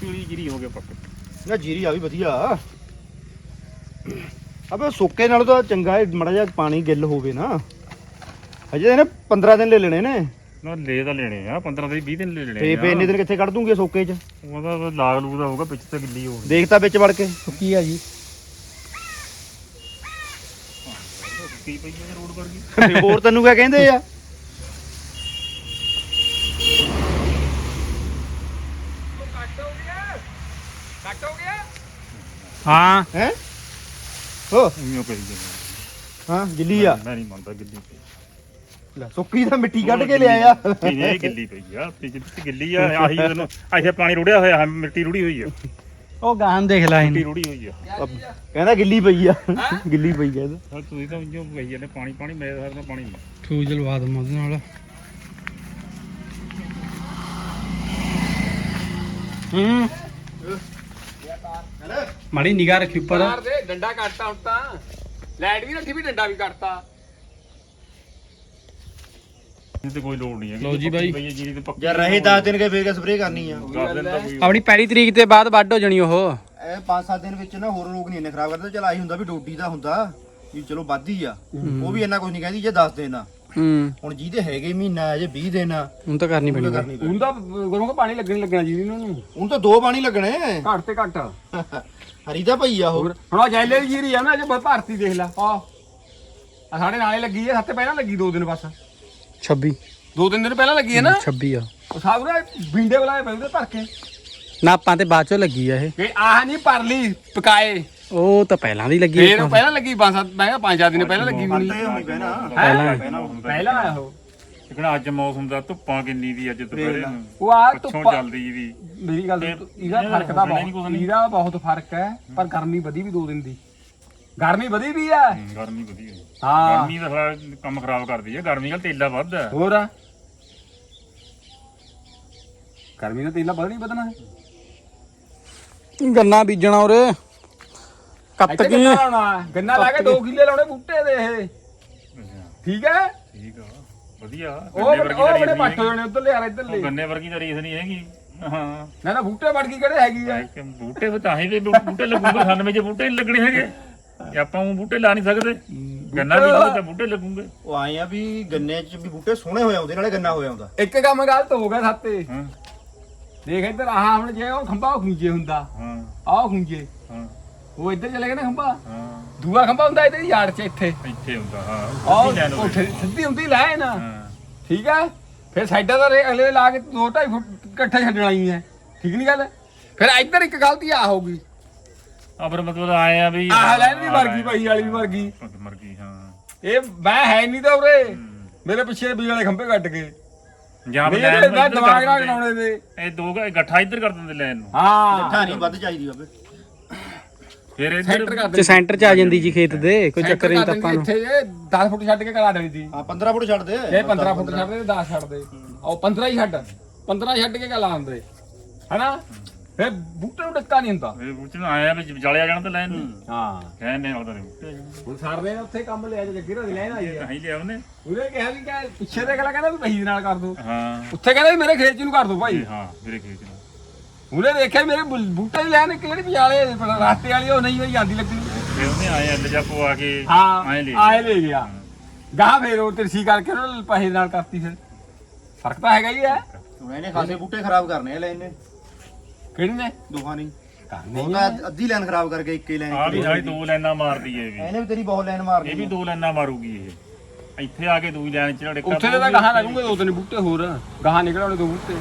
ਪੀਲੀ ਗਿਰੀ ਹੋ ਗਿਆ ਪੱਕ ਨਾ ਜੀਰੀ ਆ ਵੀ ਵਧੀਆ। ਅਬੇ ਸੁੱਕੇ ਨਾਲੋਂ ਤਾਂ ਚੰਗਾ ਹੈ ਮੜਾ ਜਿਹਾ ਪਾਣੀ ਗਿੱਲ ਹੋਵੇ ਨਾ। ਅਜੇ ਇਹਨੇ 15 ਦਿਨ ਲੈ ਲੈਣੇ ਨੇ। ਨਾ ਲੈ ਤਾਂ ਲੈਣੇ ਆ 15 ਦੇ 20 ਦਿਨ ਲੈ ਲੈਣੇ ਤੇ ਫੇ ਇੰਨੇ ਦਿਨ ਕਿੱਥੇ ਕੱਢ ਦੂੰਗੇ ਸੋਕੇ 'ਚ? ਉਹਦਾ ਤਾਂ ਲਾਗ ਲੂਗ ਦਾ ਹੋਊਗਾ ਵਿੱਚ ਤੇ ਗਿੱਲੀ ਹੋਣੀ ਦੇਖ ਤਾਂ ਵਿੱਚ ਵੜ ਕੇ। ਸੁੱਕੀ ਆ ਜੀ? ਕੀ ਪਈ ਹੈ ਰੋਡ ਵਰਗੀ। ਤੇ ਹੋਰ ਤੈਨੂੰ ਕਿਆ ਕਹਿੰਦੇ ਆ ਕੱਟ ਹੋ ਗਿਆ ਕੱਟ ਹੋ ਗਿਆ? ਹਾਂ। ਹੈ? ਹੋ। ਉਈਓ ਕਰੀ ਜਾਂਦੇ। ਹਾਂ ਗਿੱਲੀ ਆ। ਮੈਂ ਨਹੀਂ ਮੰਨਦਾ ਗਿੱਲੀ ਪਈ। ਲੈ, ਸੁੱਕੀ ਤਾਂ ਮਿੱਟੀ ਕੱਢ ਕੇ ਲਿਆਇਆ। ਨਹੀਂ ਇਹ ਗਿੱਲੀ ਪਈ ਆ। ਤੇ ਜਿੱਥੇ ਗਿੱਲੀ ਆ ਆਹੀ ਤੈਨੂੰ ਇੱਥੇ ਪਾਣੀ ਰੁੜਿਆ ਹੋਇਆ ਹੈ, ਮਿੱਟੀ ਰੁੜੀ ਹੋਈ ਆ। ਉਹ ਗਾਂ ਦੇਖ ਲੈ ਮਿੱਟੀ ਇਹਨੇ। ਰੁੜੀ ਹੋਈ ਆ। ਕਹਿੰਦਾ ਗਿੱਲੀ ਪਈ ਆ। ਗਿੱਲੀ ਪਈ ਆ ਇਹਦਾ। ਹਾਂ, ਤੁਸੀਂ ਤਾਂ ਉਈਓ ਕਹੀ ਜਾਂਦੇ ਪਾਣੀ ਪਾਣੀ ਮੇਰੇ ਹਿਸਾਬ ਨਾਲ ਪਾਣੀ ਨਹੀਂ। ਠੂਜ ਲਵਾ ਦਮ ਉਹਦੇ ਨਾਲ। ਹੂੰ? ਮਾੜੀ ਨਿਗਾਹ ਰੱਖੀ ਉੱਪਰ। ਮਾਰ ਦੇ ਡੰਡਾ ਕੱਟਤਾ ਹੁਣ ਤਾਂ। ਲਾਈਟ ਵੀ ਰੱਖੀ ਵੀ ਡੰਡਾ ਵੀ ਕੱਟਤਾ। ਇਹ ਤੇ ਕੋਈ ਲੋੜ ਨਹੀਂ ਹੈ ਲਓ ਜੀ ਬਾਈ। ਪਈ ਹੈ ਜੀਰੀ ਤੇ ਪੱਕੀ ਯਾਰ ਰਹੇ 10 ਦਿਨ ਕੇ ਫੇਰ ਸਪਰੇਅ ਕਰਨੀ ਆ। ਦਸ ਦਿਨ ਤਾਂ ਕੋਈ ਆਪਣੀ ਪਹਿਲੀ ਤਰੀਕ ਤੇ ਬਾਅਦ ਵੱਢ ਹੋ ਜਣੀ ਉਹ। ਇਹ 5-7 ਦਿਨ ਵਿੱਚ ਨਾ ਹੋਰ ਰੋਗ ਨਹੀਂ ਇੰਨੇ ਖਰਾਬ ਕਰਦੇ। ਚਲ ਆਹੀ ਹੁੰਦਾ ਵੀ ਡੋਡੀ ਦਾ ਹੁੰਦਾ ਵੀ ਚਲੋ ਵੱਧ ਹੀ ਆ। ਉਹ ਵੀ ਇੰਨਾ ਕੁਝ ਨਹੀਂ ਕਹਿੰਦੀ ਜੇ 10 ਦਿਨ ਆ। ਹੂੰ। ਹੁਣ ਜਿਹਦੇ ਹੈਗੇ ਮਹੀਨਾ ਆ ਜੇ 20 ਦਿਨ ਆ ਹੁਣ ਤਾਂ ਕਰਨੀ ਪੈਣੀ ਕਰਨੀ ਪੈਣੀ ਉਹਦਾ ਗਰੋਂ ਪਾਣੀ ਲੱਗਣ ਲੱਗਣਾ ਜੀ ਇਹਨਾਂ ਨੂੰ। ਹੁਣ ਤਾਂ ਦੋ ਪਾਣੀ ਲੱਗਣੇ। ਘੱਟ ਤੇ ਘੱਟ। ਹਰੀ ਤਾਂ ਪਈ ਆ ਉਹ। ਹੋਰ ਹੁਣ ਆ ਜੈਲੇ ਦੀ ਜੀਰੀ ਆ ਨਾ ਅਜੇ ਬਹੁਤ ਭਾਰਤੀ ਦੇਖ ਲੈ ਆ ਆ ਸਾਡੇ ਨਾਲੇ ਲੱਗੀ ਆ ਸੱਤੇ ਪਹਿਲਾਂ ਲੱਗੀ ਦੋ ਦਿਨ ਬਸ। 26 ਦੋ ਤਿੰਨ ਦਿਨ ਪਹਿਲਾਂ ਲੱਗੀ ਹੈ ਨਾ? 26 ਆ। ਉਹ ਸਾਬ ਨਾ ਬਿੰਡੇ ਬੁਲਾਏ ਉਹਦੇ ਭਰ ਕੇ। ਨਾ ਆਪਾਂ ਤੇ ਬਾਅਦ ਚੋਂ ਲੱਗੀ ਆ ਇਹ। ਕਿ ਆਹ ਨਹੀਂ ਪਰਲੀ ਪਕਾਏ। ਉਹ ਤਾਂ ਪਹਿਲਾਂ ਦੀ ਲੱਗੀ ਫੇਰ ਉਹ ਪਹਿਲਾਂ ਲੱਗੀ ਪੰਜ ਸੱਤ ਮੈਂ ਕਿਹਾ ਪੰਜ ਚਾਰ ਦਿਨ ਪਹਿਲਾਂ ਲੱਗੀ ਹੋਣੀ ਪਹਿਲਾਂ। ਪਹਿਲਾਂ ਆਇਆ ਉਹ। ਕਿਹੜਾ ਅੱਜ ਮੌਸਮ ਦਾ ਧੁੱਪਾਂ ਕਿੰਨੀ ਦੀ ਅੱਜ ਦੁਪਹਿਰੇ ਨੂੰ। ਉਹ ਆ ਪਿੱਛੋਂ ਧੁੱਪਾ ਚੱਲਦੀ ਦੀ ਮੇਰੀ ਗੱਲ ਸੁਣ, ਇਹਦਾ ਇਹ ਫ਼ਰਕ ਤਾਂ ਨਹੀਂ ਬਹੁਤ ਨਹੀਂ। ਇਹਦਾ ਬਹੁਤ ਫ਼ਰਕ ਹੈ ਪਰ ਗਰਮੀ ਵਧੀ ਵੀ ਦੋ ਦਿਨ ਦੀ। ਗਰਮੀ ਵਧੀ ਵੀ ਆ। ਹੂੰ, ਗਰਮੀ ਵਧੀਆ ਹੈ। ਹਾਂ। ਗਰਮੀ ਦਾ ਸਾਰਾ ਕੰਮ ਖਰਾਬ ਕਰਦੀ ਹੈ। ਗਰਮੀ ਨਾਲ ਤੇਲਾ ਵੱਧ ਹੈ। ਹੋਰ? ਆ ਗਰਮੀ ਨਾਲ ਤੇਲਾ ਵਧਣੀ ਵਧਣਾ। ਹੈ ਗੰਨਾ ਬੀਜਣਾ ਉਰੇ। ਕੱਤ ਇੱਥੇ ਕੀ ਗੰਨਾ ਲਾਉਣਾ? ਗੰਨਾ ਲਾ ਕੇ 2 ਕਿੱਲੇ ਲਾਉਣੇ ਬੂਟੇ ਦੇ ਇਹ? ਠੀਕ ਹੈ? ਠੀਕ ਆ। ਵਧੀਆ। ਉਹ ਗੰਨੇ ਵਰਗੀ ਉਹ ਤਾਂ ਬੜੇ ਰੀਸ ਪੱਟ ਹੋ ਨਹੀਂ ਜਾਣੇ ਉਧਰ ਲਿਆ ਇੱਧਰ ਹੈਗੀ। ਲੈ ਉਹ ਗੰਨੇ ਵਰਗੀ ਤਾਂ ਰੀਸ ਨਹੀਂ ਹੈਗੀ। ਹਾਂ। ਨਾ ਨਾ ਬੂਟੇ ਵੜ ਕੇ ਕਿਹੜੇ ਹੈਗੀ ਆ? ਕਿ ਬੂਟੇ ਵੀ ਤਾਂ ਹੀ ਬੂ- ਬੂਟੇ ਲੱਗੂਗੇ ਸਾਨੂੰ ਵਿੱਚ ਬੂਟੇ ਨਹੀਂ ਲੱਗਣੇ ਹੈਗੇ। ਜੇ ਆਪਾਂ ਉਹ ਬੂਟੇ ਲਾ ਨਹੀਂ ਸਕਦੇ ਗੰਨਾ ਵੀ ਤਾਂ ਬੂਟੇ ਲੱਗੂਗੇ। ਉਹ ਆਏ ਆ ਵੀ ਗੰਨੇ 'ਚ ਵੀ ਬੂਟੇ ਸੋਹਣੇ ਹੋਏ ਆਉਂਦੇ ਨਾਲੇ ਗੰਨਾ ਹੋਇਆ ਆਉਂਦਾ ਇੱਕ ਕੰਮ ਗਲਤ ਹੋ ਗਿਆ ਸਾਤੇ। ਹਾਂ। ਦੇਖ ਇੱਧਰ ਆਹ ਹੁਣ ਜੇ ਉਹ ਖੰਭਾ ਖੁੰਝੇ ਹੁੰਦਾ। ਹਾਂ। ਆਹ ਖੁੰਝੇ। ਹਾਂ। ਉਹ ਇੱਧਰ ਚਲੇ ਗਿਆ ਨਾ ਖੰਭਾ? ਹਾਂ। ਦੂਆ ਖੰਭਾ ਹੁੰਦਾ ਇੱਧਰ ਯਾਰਡ 'ਚ ਇੱਥੇ। ਇੱਥੇ ਹੁੰਦਾ ਹਾਂ ਆਹ ਕੋਠੇ ਦੀ ਸਿੱਧੀ ਹੁੰਦੀ ਲੈ ਨਾ ਹਾਂ। ਠੀਕ ਹੈ ਫਿਰ ਸਾਈਡਾਂ ਦਾ ਰੇ- ਅਗਲੇ ਲਾ ਕੇ 2.5 ਫੁੱਟ ਇਕੱਠੇ ਛੱਡਣਾ ਹੀ ਹੈ ਠੀਕ ਨਹੀਂ ਗੱਲ? ਫਿਰ ਇੱਧਰ ਇੱਕ ਗਲਤੀ ਆ ਹੋਊਗੀ ਆ ਫਿਰ ਮਤਲਬ ਆਏ ਆ ਵੀ ਆਹ ਲੈਣ ਵੀ ਮਰ ਗਈ ਭਾਈ ਵਾਲੀ ਵੀ ਮਰ ਗਈ। ਮਰ ਗਈ ਹਾਂ। ਇਹ ਮੈਂ ਹੈ ਨਹੀਂ ਤਾਂ ਉਰੇ। ਮੇਰੇ ਪਿੱਛੇ ਬਿਜਲੀ ਵਾਲੇ ਖੰਭੇ ਕੱਟ ਗਏ। ਜਾਂ ਮੇਰੇ ਲੈਣ ਦਾ ਦਿਮਾਗ ਨਾਲ ਬਣਾਉਣੇ ਦੇ। ਇਹ ਦੋ ਗ- ਇਕੱਠਾ ਇੱਧਰ ਕਰ ਦਿੰਦੇ ਲੈਣ ਨੂੰ। ਹਾਂ। ਨਹੀਂ ਵੱਧ ਚਾਹੀਦੀ ਬਾਬੇ ਫਿਰ ਸੈਂਟਰ ਇੱਧਰ ਕਰ ਚ ਸੈਂਟਰ ਚ ਆ ਜਾਂਦੀ ਜੀ ਖੇਤ ਦੇ ਕੋਈ ਚੱਕਰ ਨਹੀਂ ਤੱਪਾਂ ਨੂੰ। ਇੱਥੇ ਇਹ 10 ਫੁੱਟ ਛੱਡ ਕੇ ਕਰਾ ਦੇਣੀ ਸੀ ਹਾਂ 15 ਫੁੱਟ ਛੱਡ ਦੇ। ਇਹ 15 ਫੁੱਟ ਛੱਡ ਦੇ 10 ਛੱਡ ਦੇ। ਉਹ 15 ਹੀ ਛੱਡ। 15 ਛੱਡ ਕੇ ਕਲਾ ਆਉਂਦੇ ਹੈਨਾ? ਫਿਰ ਬੂਟੇ ਨੂੰ ਡੱਕਾ ਨਹੀਂ ਹੁੰਦਾ। ਇਹ ਬੂਟੇ ਨੂੰ ਆਇਆ ਵਿੱਚ ਵਿਚਾਲੇ ਆ ਜਾਣਾ ਤਾਂ ਲੈਣ ਨੂੰ ਹਾਂ। ਕਹਿੰਦੇ ਉਹਦਾ ਬੂਟੇ ਹੁਣ ਸਰਦੇ ਨੇ ਉੱਥੇ ਕੰਮ ਲਿਆ ਜੇ ਜੱਗੀ ਰਾਂ ਲੈਣ ਆਈ ਆ। ਨਹੀਂ ਲਿਆ ਉਹਨੇ। ਉਹਨੇ ਕਿਹਾ ਵੀ ਕਿ ਪਿੱਛੇ ਦੇ ਗਲਾ ਕਹਿੰਦਾ ਵੀ ਬਹੀ ਨਾਲ ਕਰ ਦੋ। ਹਾਂ। ਉੱਥੇ ਕਹਿੰਦਾ ਵੀ ਮੇਰੇ ਖੇਤ ਚ ਨੂੰ ਕਰ ਦੋ ਭਾਈ। ਹਾਂ ਮੇਰੇ ਖੇਤ ਨੂੰ। ਉਹਨੇ ਦੇਖਿਆ ਮੇਰੇ ਬੁ- ਬੂਟੇ ਦੀ ਲੈਣ ਕਿਹੜੀ ਵਿਚਾਲੇ ਰਾਸਤੇ ਵਾਲੀ ਉਹ ਨਹੀਂ ਹੋਈ ਜਾਂਦੀ ਲੱਗੀ। ਫਿਰ ਉਹਨੇ ਆਏ ਅੱਲ ਜਾ ਪਵਾ ਕੇ ਹਾਂ ਆਏ ਲੈ ਆਏ ਲੈ ਗਿਆ। ਗਾਹ ਫੇਰ ਉਹ ਤਿਰਸੀ ਕਰਕੇ ਉਹਨਾਂ ਪੈਸੇ ਨਾਲ ਕਰਤੀ ਫਿਰ। ਫ਼ਰਕ ਤਾਂ ਹੈਗਾ ਹੀ ਹੈ। ਹੁਣ ਇਹਨੇ ਖਾਸੇ ਬੂਟੇ ਖਰਾਬ ਕਰਨੇ ਆ ਲੈ ਇਹਨੇ। ਕਿਹੜੀ ਨੇ? ਦੋਹਾਂ ਨਹੀਂ ਕਰਨੇ ਉਹ ਤਾਂ ਅੱਧੀ ਲਾਈਨ ਖਰਾਬ ਕਰਕੇ ਇੱਕੇ ਲਾਈਨ ਆ ਵੀ ਸਾਡੀ ਦੋ ਲਾਈਨਾਂ ਮਾਰਦੀ ਹੈ ਇਹ ਵੀ। ਇਹਨੇ ਵੀ ਤੇਰੀ ਬਹੁਤ ਲਾਈਨ ਮਾਰਨੀ ਇਹ ਵੀ ਦੋ ਲਾਈਨਾਂ ਮਾਰੂਗੀ ਇਹ। ਇੱਥੇ ਆ ਕੇ ਦੂਜੀ ਲਾਈਨ ਚ ਝੜਕਾ ਉੱਥੇ ਦੇ ਤਾਂ ਗਾਹਾਂ ਲੱਗੂਗੇ ਦੋ ਤਿੰਨ ਬੂਟੇ ਹੋਰ। ਗਾਹਾਂ ਨਿਕਲਣੇ ਦੋ ਬੂਟੇ।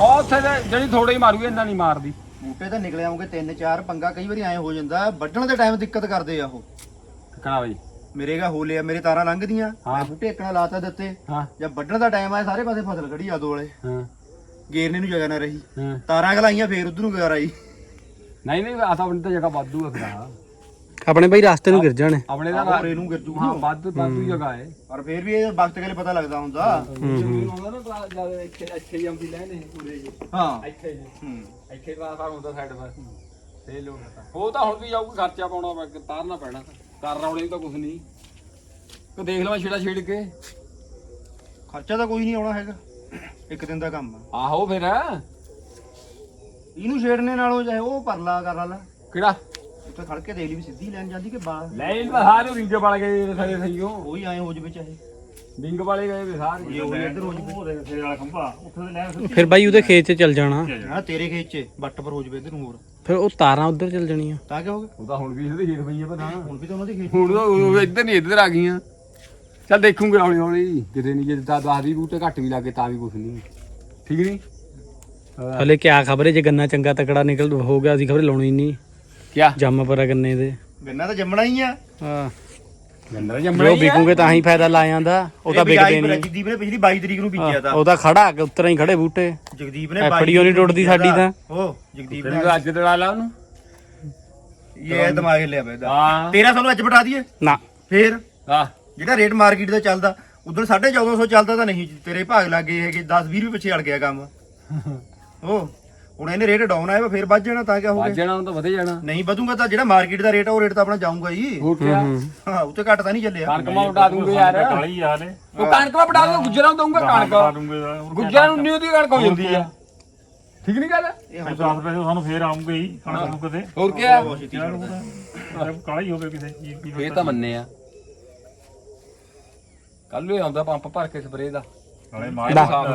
ਉਹ ਉੱਥੇ ਦੇ ਜਿਹੜੀ ਥੋੜੇ ਹੀ ਮਾਰੂਗੀ ਇੰਨਾ ਨਹੀਂ ਮਾਰਦੀ। ਬੂਟੇ ਤਾਂ ਨਿਕਲੇ ਆਉਂਗੇ ਤਿੰਨ ਚਾਰ ਪੰਗਾ ਕਈ ਵਾਰੀ ਐ ਹੋ ਜਾਂਦਾ ਵੱਢਣ ਦੇ ਟਾਈਮ ਦਿੱਕਤ ਕਰਦੇ ਆ ਉਹ। ਕਣਾ ਬਈ। ਮੇਰੇ ਗਾ ਹੋ ਲਿਆ ਮੇਰੇ ਤਾਰਾਂ ਲੰਘਦੀਆਂ ਮੈਂ ਬੂਟੇ ਇੱਕਣਾ ਲਾਤਾ ਦਿੱਤੇ ਹਾਂ। ਜਦ ਵੱਢਣ ਦਾ ਟਾਈਮ ਆਇਆ ਸਾਰੇ ਪਾਸੇ ਫਸਲ ਖੜੀ ਆ ਦੋਲੇ ਹਾਂ। ਗੇਰਨੇ ਨੂੰ ਜਗ੍ਹਾ ਨਾ ਰਹੀ। ਤਾਰਾਂ ਗਲਾਈਆਂ ਫੇਰ ਉਧਰ ਨੂੰ ਗਾਰ ਆਈ। ਨਹੀਂ ਨਹੀਂ ਆ ਤਾਂ ਆਪਣੀ ਤਾਂ ਜਗ੍ਹਾ ਵਾਧੂ ਹੈ ਖੜਾ ਆਪਣੇ ਬਈ ਰਸਤੇ ਨੂੰ ਗਿਰ ਜਾਣੇ। ਆਪਣੇ ਦਾ ਹੋਰ ਇਹਨੂੰ ਗਿਰ ਜੂ ਹਾਂ ਵਾਧੂ ਵਾਧੂ ਜਗ੍ਹਾ ਹੈ। ਪਰ ਫੇਰ ਵੀ ਇਹ ਵਕਤ ਕਲੇ ਪਤਾ ਲੱਗਦਾ ਹੁੰਦਾ। ਆਉਂਦਾ ਨਾ ਜਦ ਇੱਥੇ ਇੱਥੇ ਹੀ ਆਉਂਦੀ ਲੈਣੇ ਪੂਰੇ ਜੀ ਹਾਂ। ਇੱਥੇ ਜੀ ਹੂੰ। ਇੱਥੇ ਟ੍ਰਾਂਸਫਾਰਮ ਹੁੰਦਾ ਸਾਈਡ ਪਰ ਤੇ ਲੋਕ ਉਹ ਤਾਂ ਹੁਣ ਵੀ ਜਾਊਗਾ ਖਰਚਾ ਪਾਉਣਾ ਪੈ- ਤਾਰਨਾ ਪੈਣਾ। ਤਾਰ ਰੌਲੇ ਨੂੰ ਤਾਂ ਕੁਝ ਨਹੀਂ। ਤੂੰ ਦੇਖ ਲਵਾਂ ਛੇੜਾ ਛੇੜ ਕੇ। ਖਰਚਾ ਤਾਂ ਕੋਈ ਨਹੀਂ ਆਉਣਾ ਹੈਗਾ। ਇੱਕ ਦਿਨ ਦਾ ਕੰਮ ਆ। ਆਹੋ ਫਿਰ। ਇਹਨੂੰ ਛੇੜਨੇ ਨਾਲੋਂ ਚਾਹੇ ਉਹ ਪਰਲਾ ਕਰ ਲਾ। ਕਿਹੜਾ? ਉੱਥੇ ਖੜ ਕੇ ਦੇਖ ਲਈ ਵੀ ਸਿੱਧੀ ਲੈਣ ਜਾਂਦੀ ਕਿ ਬਾਹਰ? ਲੈ ਇਹ ਤਾਂ ਸਾਰੇ ਰਿੰਗ ਵਾਲੇ ਗਏ ਸਾਰੇ ਸਹੀਓ ਉਹੀ ਐ ਹੋ ਜਵੇ ਚਾਹੇ। ਰਿੰਗ ਵਾਲੇ ਗਏ ਵੇ ਸਾਰੇ। ਜੇ ਉਹ ਇੱਧਰ ਹੋ ਜਵੇ। ਉਹ ਵਾਲਾ ਖੰਭਾ ਉੱਥੇ ਦੇ ਲੈਣ ਸੁੱਤੀ ਫਿਰ ਬਾਈ ਉਹਦੇ ਖੇਤ ਚ ਚੱਲ ਜਾਣਾ। ਹਾਂ ਤੇਰੇ ਖੇਤ 'ਚ ਬੱਟ ਪਰ ਹੋ ਜਵੇ ਇੱਧਰ ਨੂੰ ਹੋਰ। ਫਿਰ ਉਹ ਤਾਰਾਂ ਉਧਰ ਚੱਲ ਜਾਣੀਆਂ। ਤਾਂ ਕੀ ਹੋ ਗਿਆ? ਉਹ ਤਾਂ ਹੁਣ ਵੀ ਇਹਦੇ ਹੀਰ ਪਈ ਆ ਪਤਾ। ਹੁਣ ਵੀ ਤਾਂ ਉਹਨਾਂ ਦੇ ਖੇਤ ਹੁਣ ਤਾਂ ਉਹ ਇੱਧਰ ਨਹੀਂ ਇੱਧਰ ਆ ਗਈਆਂ। ਚੱਲ ਦੇਖੂਗੇ ਹੌਲੀ ਹੌਲੀ। ਕਿਤੇ ਨਹੀਂ ਜੇ ਤਾਂ 10 20 ਬੂਟੇ ਘੱਟ ਵੀ ਲੱਗੇ ਤਾਂ ਵੀ ਕੁਝ ਨਹੀਂ। ਠੀਕ ਨਹੀਂ? ਹਲੇ ਕਿਆ ਖਬਰ ਹੈ ਜੇ ਗੰਨਾ ਚੰਗਾ ਤਕੜਾ ਨਿਕਲ ਹੋ ਗਿਆ ਅਸੀਂ ਖਬਰ ਲਾਉਣੀ ਨਹੀਂ। ਕਿਆ? ਜੰਮ ਪਰਾ ਗੰਨੇ ਦੇ। ਗੰਨਾ ਤਾਂ ਜੰਮਣਾ ਹੀ ਆ। ਹਾਂ। ਗੰਦਾ ਜੋ ਵਿਕੂਗੇ ਤਾਂ ਹੀ ਫਾਇਦਾ ਲਾ ਜਾਂਦਾ ਉਹ ਤਾਂ ਵਿਕਦੇ ਨਹੀਂ। ਜਗਦੀਪ ਨੇ ਪਿਛਲੀ 22 ਤਰੀਕ ਨੂੰ ਬੀਜਿਆ ਤਾਂ। ਉਹ ਤਾਂ ਖੜਾ ਕੇ ਉੱਤਰ ਹੀ ਖੜੇ ਬੂਟੇ। ਜਗਦੀਪ ਨੇ ਐਫਡੀਓ ਨਹੀਂ ਟੁੱਟਦੀ ਸਾਡੀ ਤਾਂ। ਉਹ ਜਗਦੀਪ ਨੇ ਅੱਜ ਤੇ ਲਾ ਉਹਨੂੰ। ਇਹ ਦਿਮਾਗ ਲਿਆ ਬੈਦਾ ਹਾਂ। 1300 ਨੂੰ ਅੱਜ ਬਟਾ ਦਈਏ? ਨਾ। ਫੇਰ? ਹਾਂ। ਜਿਹੜਾ ਰੇਟ ਮਾਰਕੀਟ ਦਾ ਚੱਲਦਾ ਉਧਰ 1450 ਚੱਲਦਾ ਤਾਂ ਨਹੀਂ। ਤੇਰੇ ਭਾਗ ਲੱਗ ਹੈਗੇ 10 20 ਰੁਪਏ ਪਿੱਛੇ ਅੜ ਗਿਆ ਕੰਮ। ਉਹ। ਹੁਣ ਇਹਨੇ ਰੇਟ ਡਾਊਨ ਆਇਆ ਵਾ ਫੇਰ ਵੱਧ ਜਾਣਾ ਤਾਂ ਕਿਆ ਹੋ ਵੱਜ ਗਿਆ ਜਾਣਾ ਉਹ ਤਾਂ ਵਧੇ ਜਾਣਾ। ਨਹੀਂ ਵਧੂਗਾ ਤਾਂ ਜਿਹੜਾ ਮਾਰਕੀਟ ਦਾ ਰੇਟ ਆ ਉਹ ਰੇਟ ਤਾਂ ਆਪਣਾ ਜਾਊਗਾ ਹੀ ਹੋਰ ਕਿਆ ਹਾਂ ਉੱਤੇ ਘੱਟ ਤਾਂ ਨਹੀਂ ਚੱਲਿਆ। ਕਣਕ ਮਾ ਉਡਾ ਦੂੰਗੇ ਯਾਰ। ਕਾਲੀ ਆ ਹਲੇ। ਉਹ ਕਣਕ ਮਾ ਉਡਾ ਦੂੰਗਾ ਗੁੱਜਰਾਂ ਨੂੰ ਦਊਂਗਾ ਪਾ ਕਣਕ ਦੂੰਗੇ ਦਾ ਹੋਰ ਗੁੱਜਰਾਂ ਨੂੰ ਨਿਉ ਦੀ ਕਣਕ ਹੋ ਜਾਂਦੀ ਆ? ਠੀਕ ਨਹੀਂ ਗੱਲ? ਇਹ 10 ਰੁਪਏ ਤੋਂ ਸਾਨੂੰ ਫੇਰ ਆਉਂਗੇ ਹੀ ਕਣਕ ਨੂੰ ਕਦੇ ਹੋਰ ਕਿਆ ਬਹੁਤ ਛੇਤੀ ਛੱਡਦਾ ਕਾਲੀ ਹੋ ਗਈ ਕਿਸੇ ਚੀਜ਼ ਦੀ ਇਹ ਤਾਂ ਮੰਨੇ ਆ। ਕੱਲ ਨੂੰ ਆਉਂਦਾ ਪੰਪ ਭਰ ਕੇ ਸਪਰੇ ਦਾ। ਨਾਲੇ ਮਾਰ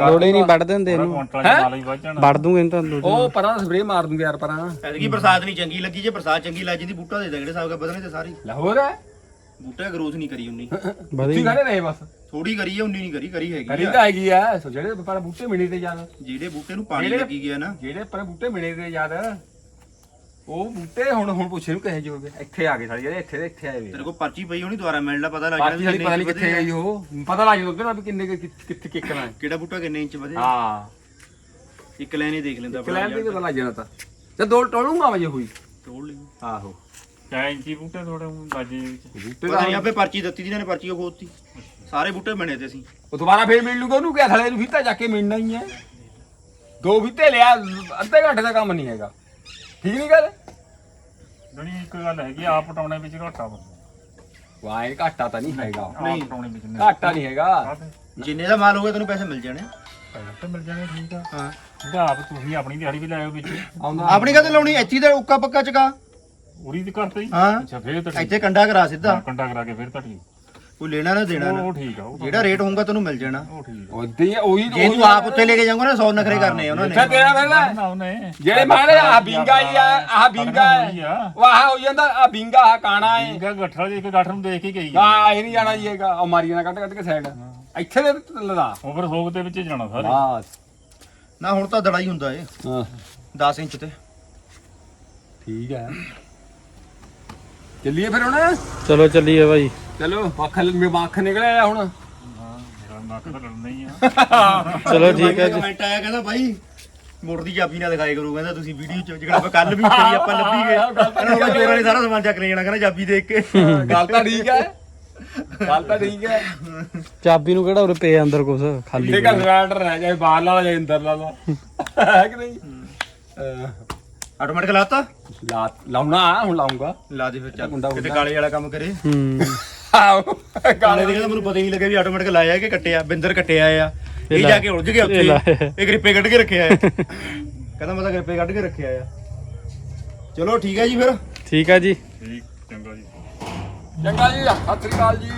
ਲੋੜੇ ਨਹੀਂ ਵੱਢ ਦਿੰਦੇ ਇਹਨੂੰ। ਨਾਲ ਹੀ? ਵੱਧ ਜਾਣਾ ਵੱਢ ਦੂੰਗੇ ਇਹਨੂੰ ਤਾਂ ਲੋੜ ਉਹ ਪਰਾਂ ਸਪਰੇ ਮਾਰ ਦੂੰਗੇ ਯਾਰ ਪਰਾਂ। ਐਤਕੀ ਬਰਸਾਤ ਨਹੀਂ ਚੰਗੀ ਲੱਗੀ ਜੇ ਬਰਸਾਤ ਚੰਗੀ ਲੱਗ ਜਾਂਦੀ ਬੂਟਾ ਦੇ ਦੇ ਜਿਹੜੇ ਹਿਸਾਬ ਦਾ ਵਧਣੇ ਤੇ ਸਾਰੀ। ਲਾਹੌਰ ਹੈ? ਬੂਟਾ ਗਰੋਥ ਨਹੀਂ ਕਰੀ ਉਨੀ। ਤੁਸੀਂ ਖੜੇ ਰਹੇ ਬਸ। ਥੋੜੀ ਕਰੀ ਹੈ ਉਨੀ ਨਹੀਂ ਕਰੀ ਕਰੀ ਹੈਗੀ ਕਰੀ। ਤਾਂ ਹੈਗੀ ਆ ਸੋ ਜਿਹੜੇ ਪਰ ਬੂਟੇ ਮਿਣੇ ਤੇ ਯਾਰ। ਜਿਹੜੇ ਬੂਟੇ ਨੂੰ ਪਾਣੀ ਲੱਗੀ ਗਿਆ ਨਾ। ਜਿਹੜੇ ਪਰ ਬੂਟੇ ਮਿਣੇ ਤੇ ਯਾਰ। ਉਹ ਬੂਟੇ ਹੁਣ ਹੁਣ ਪੁੱਛੇ ਨੂੰ ਕਹੇ ਜੋ ਹੋਗੇ ਇੱਥੇ ਆ ਗਏ ਸਾਰੇ ਜਿਹੜੇ ਇੱਥੇ ਦੇ ਇੱਥੇ ਆਏ ਵੇ ਤੇਰੇ ਕੋਲ ਪਰਚੀ ਪਈ ਹੋਣੀ ਦੁਬਾਰਾ ਮਿਲਣਾ ਪਤਾ ਲੱਗ ਬਾਕੀ ਵਾਲੀ ਪਤਾ ਨਹੀਂ ਕਿੱਥੇ ਆ। ਗਈ ਉਹ। ਪਤਾ ਲੱਗ ਜਾਂਦਾ ਉਹਦੇ ਵੀ ਕਿੰਨੇ ਕੁ- ਕਿ- ਕਿੱਥੇ ਕਿੱਕਣਾ ਹੈ। ਕਿਹੜਾ ਬੂਟਾ ਕਿੰਨੇ ਇੰਚ ਵਧੇ? ਹਾਂ। ਇੱਕ ਲਾਈਨ ਹੀ ਦੇਖ ਲੈਂਦਾ ਕਲੈਮ ਤੇ ਪਤਾ ਲੱਗ ਜਾਣਾ ਤਾਂ। ਤੇ ਦੋ ਟੋਲੂਗਾ ਮੈਂ ਜੇ ਹੋਈ। ਤੋੜ ਲਈ। ਆਹੋ। ਕਿਆ ਇੰਚੀ ਬੂਟੇ ਥੋੜੇ ਬਾਜੇ ਵਿੱਚ। ਬੂਟੇ ਪਤਾ ਨਹੀਂ ਆਪੇ ਪਰਚੀ ਦਿੱਤੀ ਦੀ ਇਹਨਾਂ ਨੇ ਪਰਚੀ ਉਹ ਖੋਤੀ। ਸਾਰੇ ਬੂਟੇ ਬਣੇ ਤੇ ਸੀ ਉਹ ਦੁਬਾਰਾ ਫੇਰ ਮਿਲ ਲੂਗਾ ਉਹਨੂੰ ਕਿਹਾ ਥਲੇ ਨੂੰ ਫੀਤਾ ਜਾ ਕੇ ਮਿਲਣਾ ਹੀ ਹੈ। ਦੋ ਫੀਤੇ ਲਿਆ ਅੱਧੇ ਘੰਟੇ ਦਾ ਕੰਮ ਨਹੀਂ ਹੈਗਾ। ਠੀਕ ਨਹੀਂ ਗੱਲ? ਜਣੀ ਇੱਕ ਗੱਲ ਹੈਗੀ ਆ ਪਟਾਉਣੇ ਵਿੱਚ ਘਾਟਾ ਬੰਦਾ ਵਾਹ ਇਹ ਘਾਟਾ ਤਾਂ ਨਹੀਂ ਹੈਗਾ। ਆ ਪਟਾਉਣੇ ਵਿੱਚ ਨਹੀਂ। ਘਾਟਾ ਨਹੀਂ ਹੈਗਾ। ਕਾਹਤੇ? ਜਿੰਨੇ ਦਾ ਮਾਲ ਹੋਗਾ ਤੈਨੂੰ ਪੈਸੇ ਮਿਲ ਜਾਣੇ। ਪੈਸੇ ਤਾਂ ਮਿਲ ਜਾਣੇ ਠੀਕ ਆ। ਹਾਂ। ਜਿਹੜਾ ਆਪ ਤੁਸੀਂ ਆਪਣੀ ਦਿਹਾੜੀ ਵੀ ਲਾਇਓ ਵਿੱਚ। ਆਉਂਦਾ। ਆਪਣੀ ਕਦੇ ਲਾਉਣੀ? ਇੱਥੇ ਦਾ ਉੱਕਾ ਪੱਕਾ ਚਕਾ। ਉਰੀ ਦੀ ਕਰਤੇ ਹੀ? ਹਾਂ। ਅੱਛਾ ਫੇਰ ਤਾਂ ਠੀਕ। ਇੱਥੇ ਕੰਡਾ ਕਰਾ ਸਿੱਧਾ। ਕੰਡਾ ਕਰਾ ਕੇ ਫੇਰ ਤਾਂ ਠੀਕ। ਕੋਈ ਲੈਣਾ ਨਾ ਦੇਣਾ ਨਾ। ਉਹ ਠੀਕ ਆ ਉਹ ਤਾਂ- ਜਿਹੜਾ ਰੇਟ ਹੋਊਗਾ ਤੈਨੂੰ ਮਿਲ ਜਾਣਾ। ਉਹ ਠੀਕ ਆ। ਉਹਦੀ ਉਹੀ ਜੇ ਤੂੰ ਆਪ ਉੱਤੇ ਲੈ ਕੇ ਜਾਊਂਗਾ ਨਾ 100 ਨਖਰੇ ਕਰਨੇ ਆ ਉਹਨਾਂ ਅੱਛਾ ਨੇ ਤੇਰਾ ਪਹਿਲਾਂ ਨਾ ਉਹਨੇ। ਜਿਹੜੇ ਮਾਰੇ ਆ ਬਿੰਗਾ ਹੀ ਆ ਆਹ ਬਿੰਗਾ ਉਹੀ ਹੈ ਆ। ਉਹ ਆਹ ਹੋ ਜਾਂਦਾ ਆ ਬਿੰਗਾ ਆ ਕਾਣਾ ਹੈ। ਆ ਗੱਠਾ ਜੇ ਇੱਕ ਗੱਠ ਨੂੰ ਦੇਖ ਕੇ ਗਈ ਆ। ਇਹ ਨਹੀਂ ਜਾਣਾ ਜੀ ਹੈਗਾ ਉਹ ਮਾਰੀ ਜਾਣਾ ਕੱਟ ਕੱਟ ਕੇ ਸਾਈਡ ਇੱਥੇ ਦੇ ਲਦਾ। ਓਵਰ ਸੋਗ ਦੇ ਵਿੱਚ ਹੀ ਜਾਣਾ ਸਾਰੇ। ਬਸ। ਨਾ ਹੁਣ ਤਾਂ ਦੜਾਈ ਹੁੰਦਾ ਏ ਹਾਂ। 10 ਇੰਚ ਤੇ। ਠੀਕ ਹੈ। ਚੱਲੀਏ ਫਿਰ ਹੁਣ? ਚਲੋ ਚੱਲੀਏ ਬਾਈ। ਚਲੋ ਮੱਖ ਮੱਖ ਨਿਕਲਿਆ ਹੁਣ ਦਿਮਾਗ ਤਾਂ ਲੜਨਾ ਹੀ ਆ ਚਲੋ ਠੀਕ ਹੈ ਜੀ। ਕਮੈਂਟ ਆਇਆ ਕਹਿੰਦਾ ਬਾਈ ਮੋਟਰ ਦੀ ਚਾਬੀ ਨਾ ਦਿਖਾਏ ਕਰੋ ਕਹਿੰਦਾ ਤੁਸੀਂ ਵੀਡੀਓ ਚ ਜਿਹੜਾ ਆਪਾਂ ਕੱਲ ਵੀ ਕਰੀ ਆਪਾਂ ਲੱਭੀ ਗਏ। ਕਹਿੰਦਾ ਉਹ ਚੋਰਾਂ ਨੇ ਸਾਰਾ ਸਮਾਨ ਚੱਕ ਲੈ ਜਾਣਾ ਕਹਿੰਦਾ ਚਾਬੀ ਦੇਖ ਕੇ। ਗੱਲ ਤਾਂ ਠੀਕ ਹੈ। ਗੱਲ ਤਾਂ ਠੀਕ ਹੈ। ਚਾਬੀ ਨੂੰ ਕਿਹੜਾ ਉਰੇ ਪਏ ਅੰਦਰ ਕੁਛ ਖਾਲੀ ਇਹ ਘਰ ਸਿਲੰਡਰ ਹੈ ਜਾਏ ਬਾਹਰ ਲਾ ਜਾਏ ਅੰਦਰ ਲਾ ਲਾ। ਹੈ ਕਿ ਨਹੀਂ? ਆਟੋਮੈਟਿਕ ਲਾਤਾ? ਲਾ ਲਾਉਣਾ ਹੁਣ ਲਾਉਂਗਾ। ਲਾ ਦੇ ਫਿਰ ਚੱਲ। ਕਿਤੇ। ਕਾਲੇ ਵਾਲਾ ਕੰਮ ਕਰੇ। ਹੂੰ। ਆਓ ਕਾਲੇ ਦੇ ਕਹਿੰਦਾ ਮੈਨੂੰ ਪਤਾ ਹੀ ਨਹੀਂ ਲੱਗਿਆ ਵੀ ਆਟੋਮੈਟਿਕ ਲਾਇਆ ਕਿ ਕੱਟਿਆ ਬਿੰਦਰ ਕੱਟਿਆ ਆ। ਇਹ ਜਾ ਕੇ ਉਲਝ ਗਿਆ ਉੱਥੇ। ਇਹ ਗ੍ਰਿਪੇ ਕੱਢ ਕੇ ਰੱਖਿਆ ਆ। ਕਹਿੰਦਾ ਮੈਂ ਤਾਂ ਗ੍ਰਿਪੇ ਕੱਢ ਕੇ ਰੱਖਿਆ ਆ। ਚਲੋ ਠੀਕ ਹੈ ਜੀ ਫਿਰ। ਠੀਕ ਹੈ ਜੀ। ਠੀਕ ਚੰਗਾ ਜੀ। ਚੰਗਾ ਜੀ ਸਤਿ ਸ੍ਰੀ ਅਕਾਲ ਜੀ।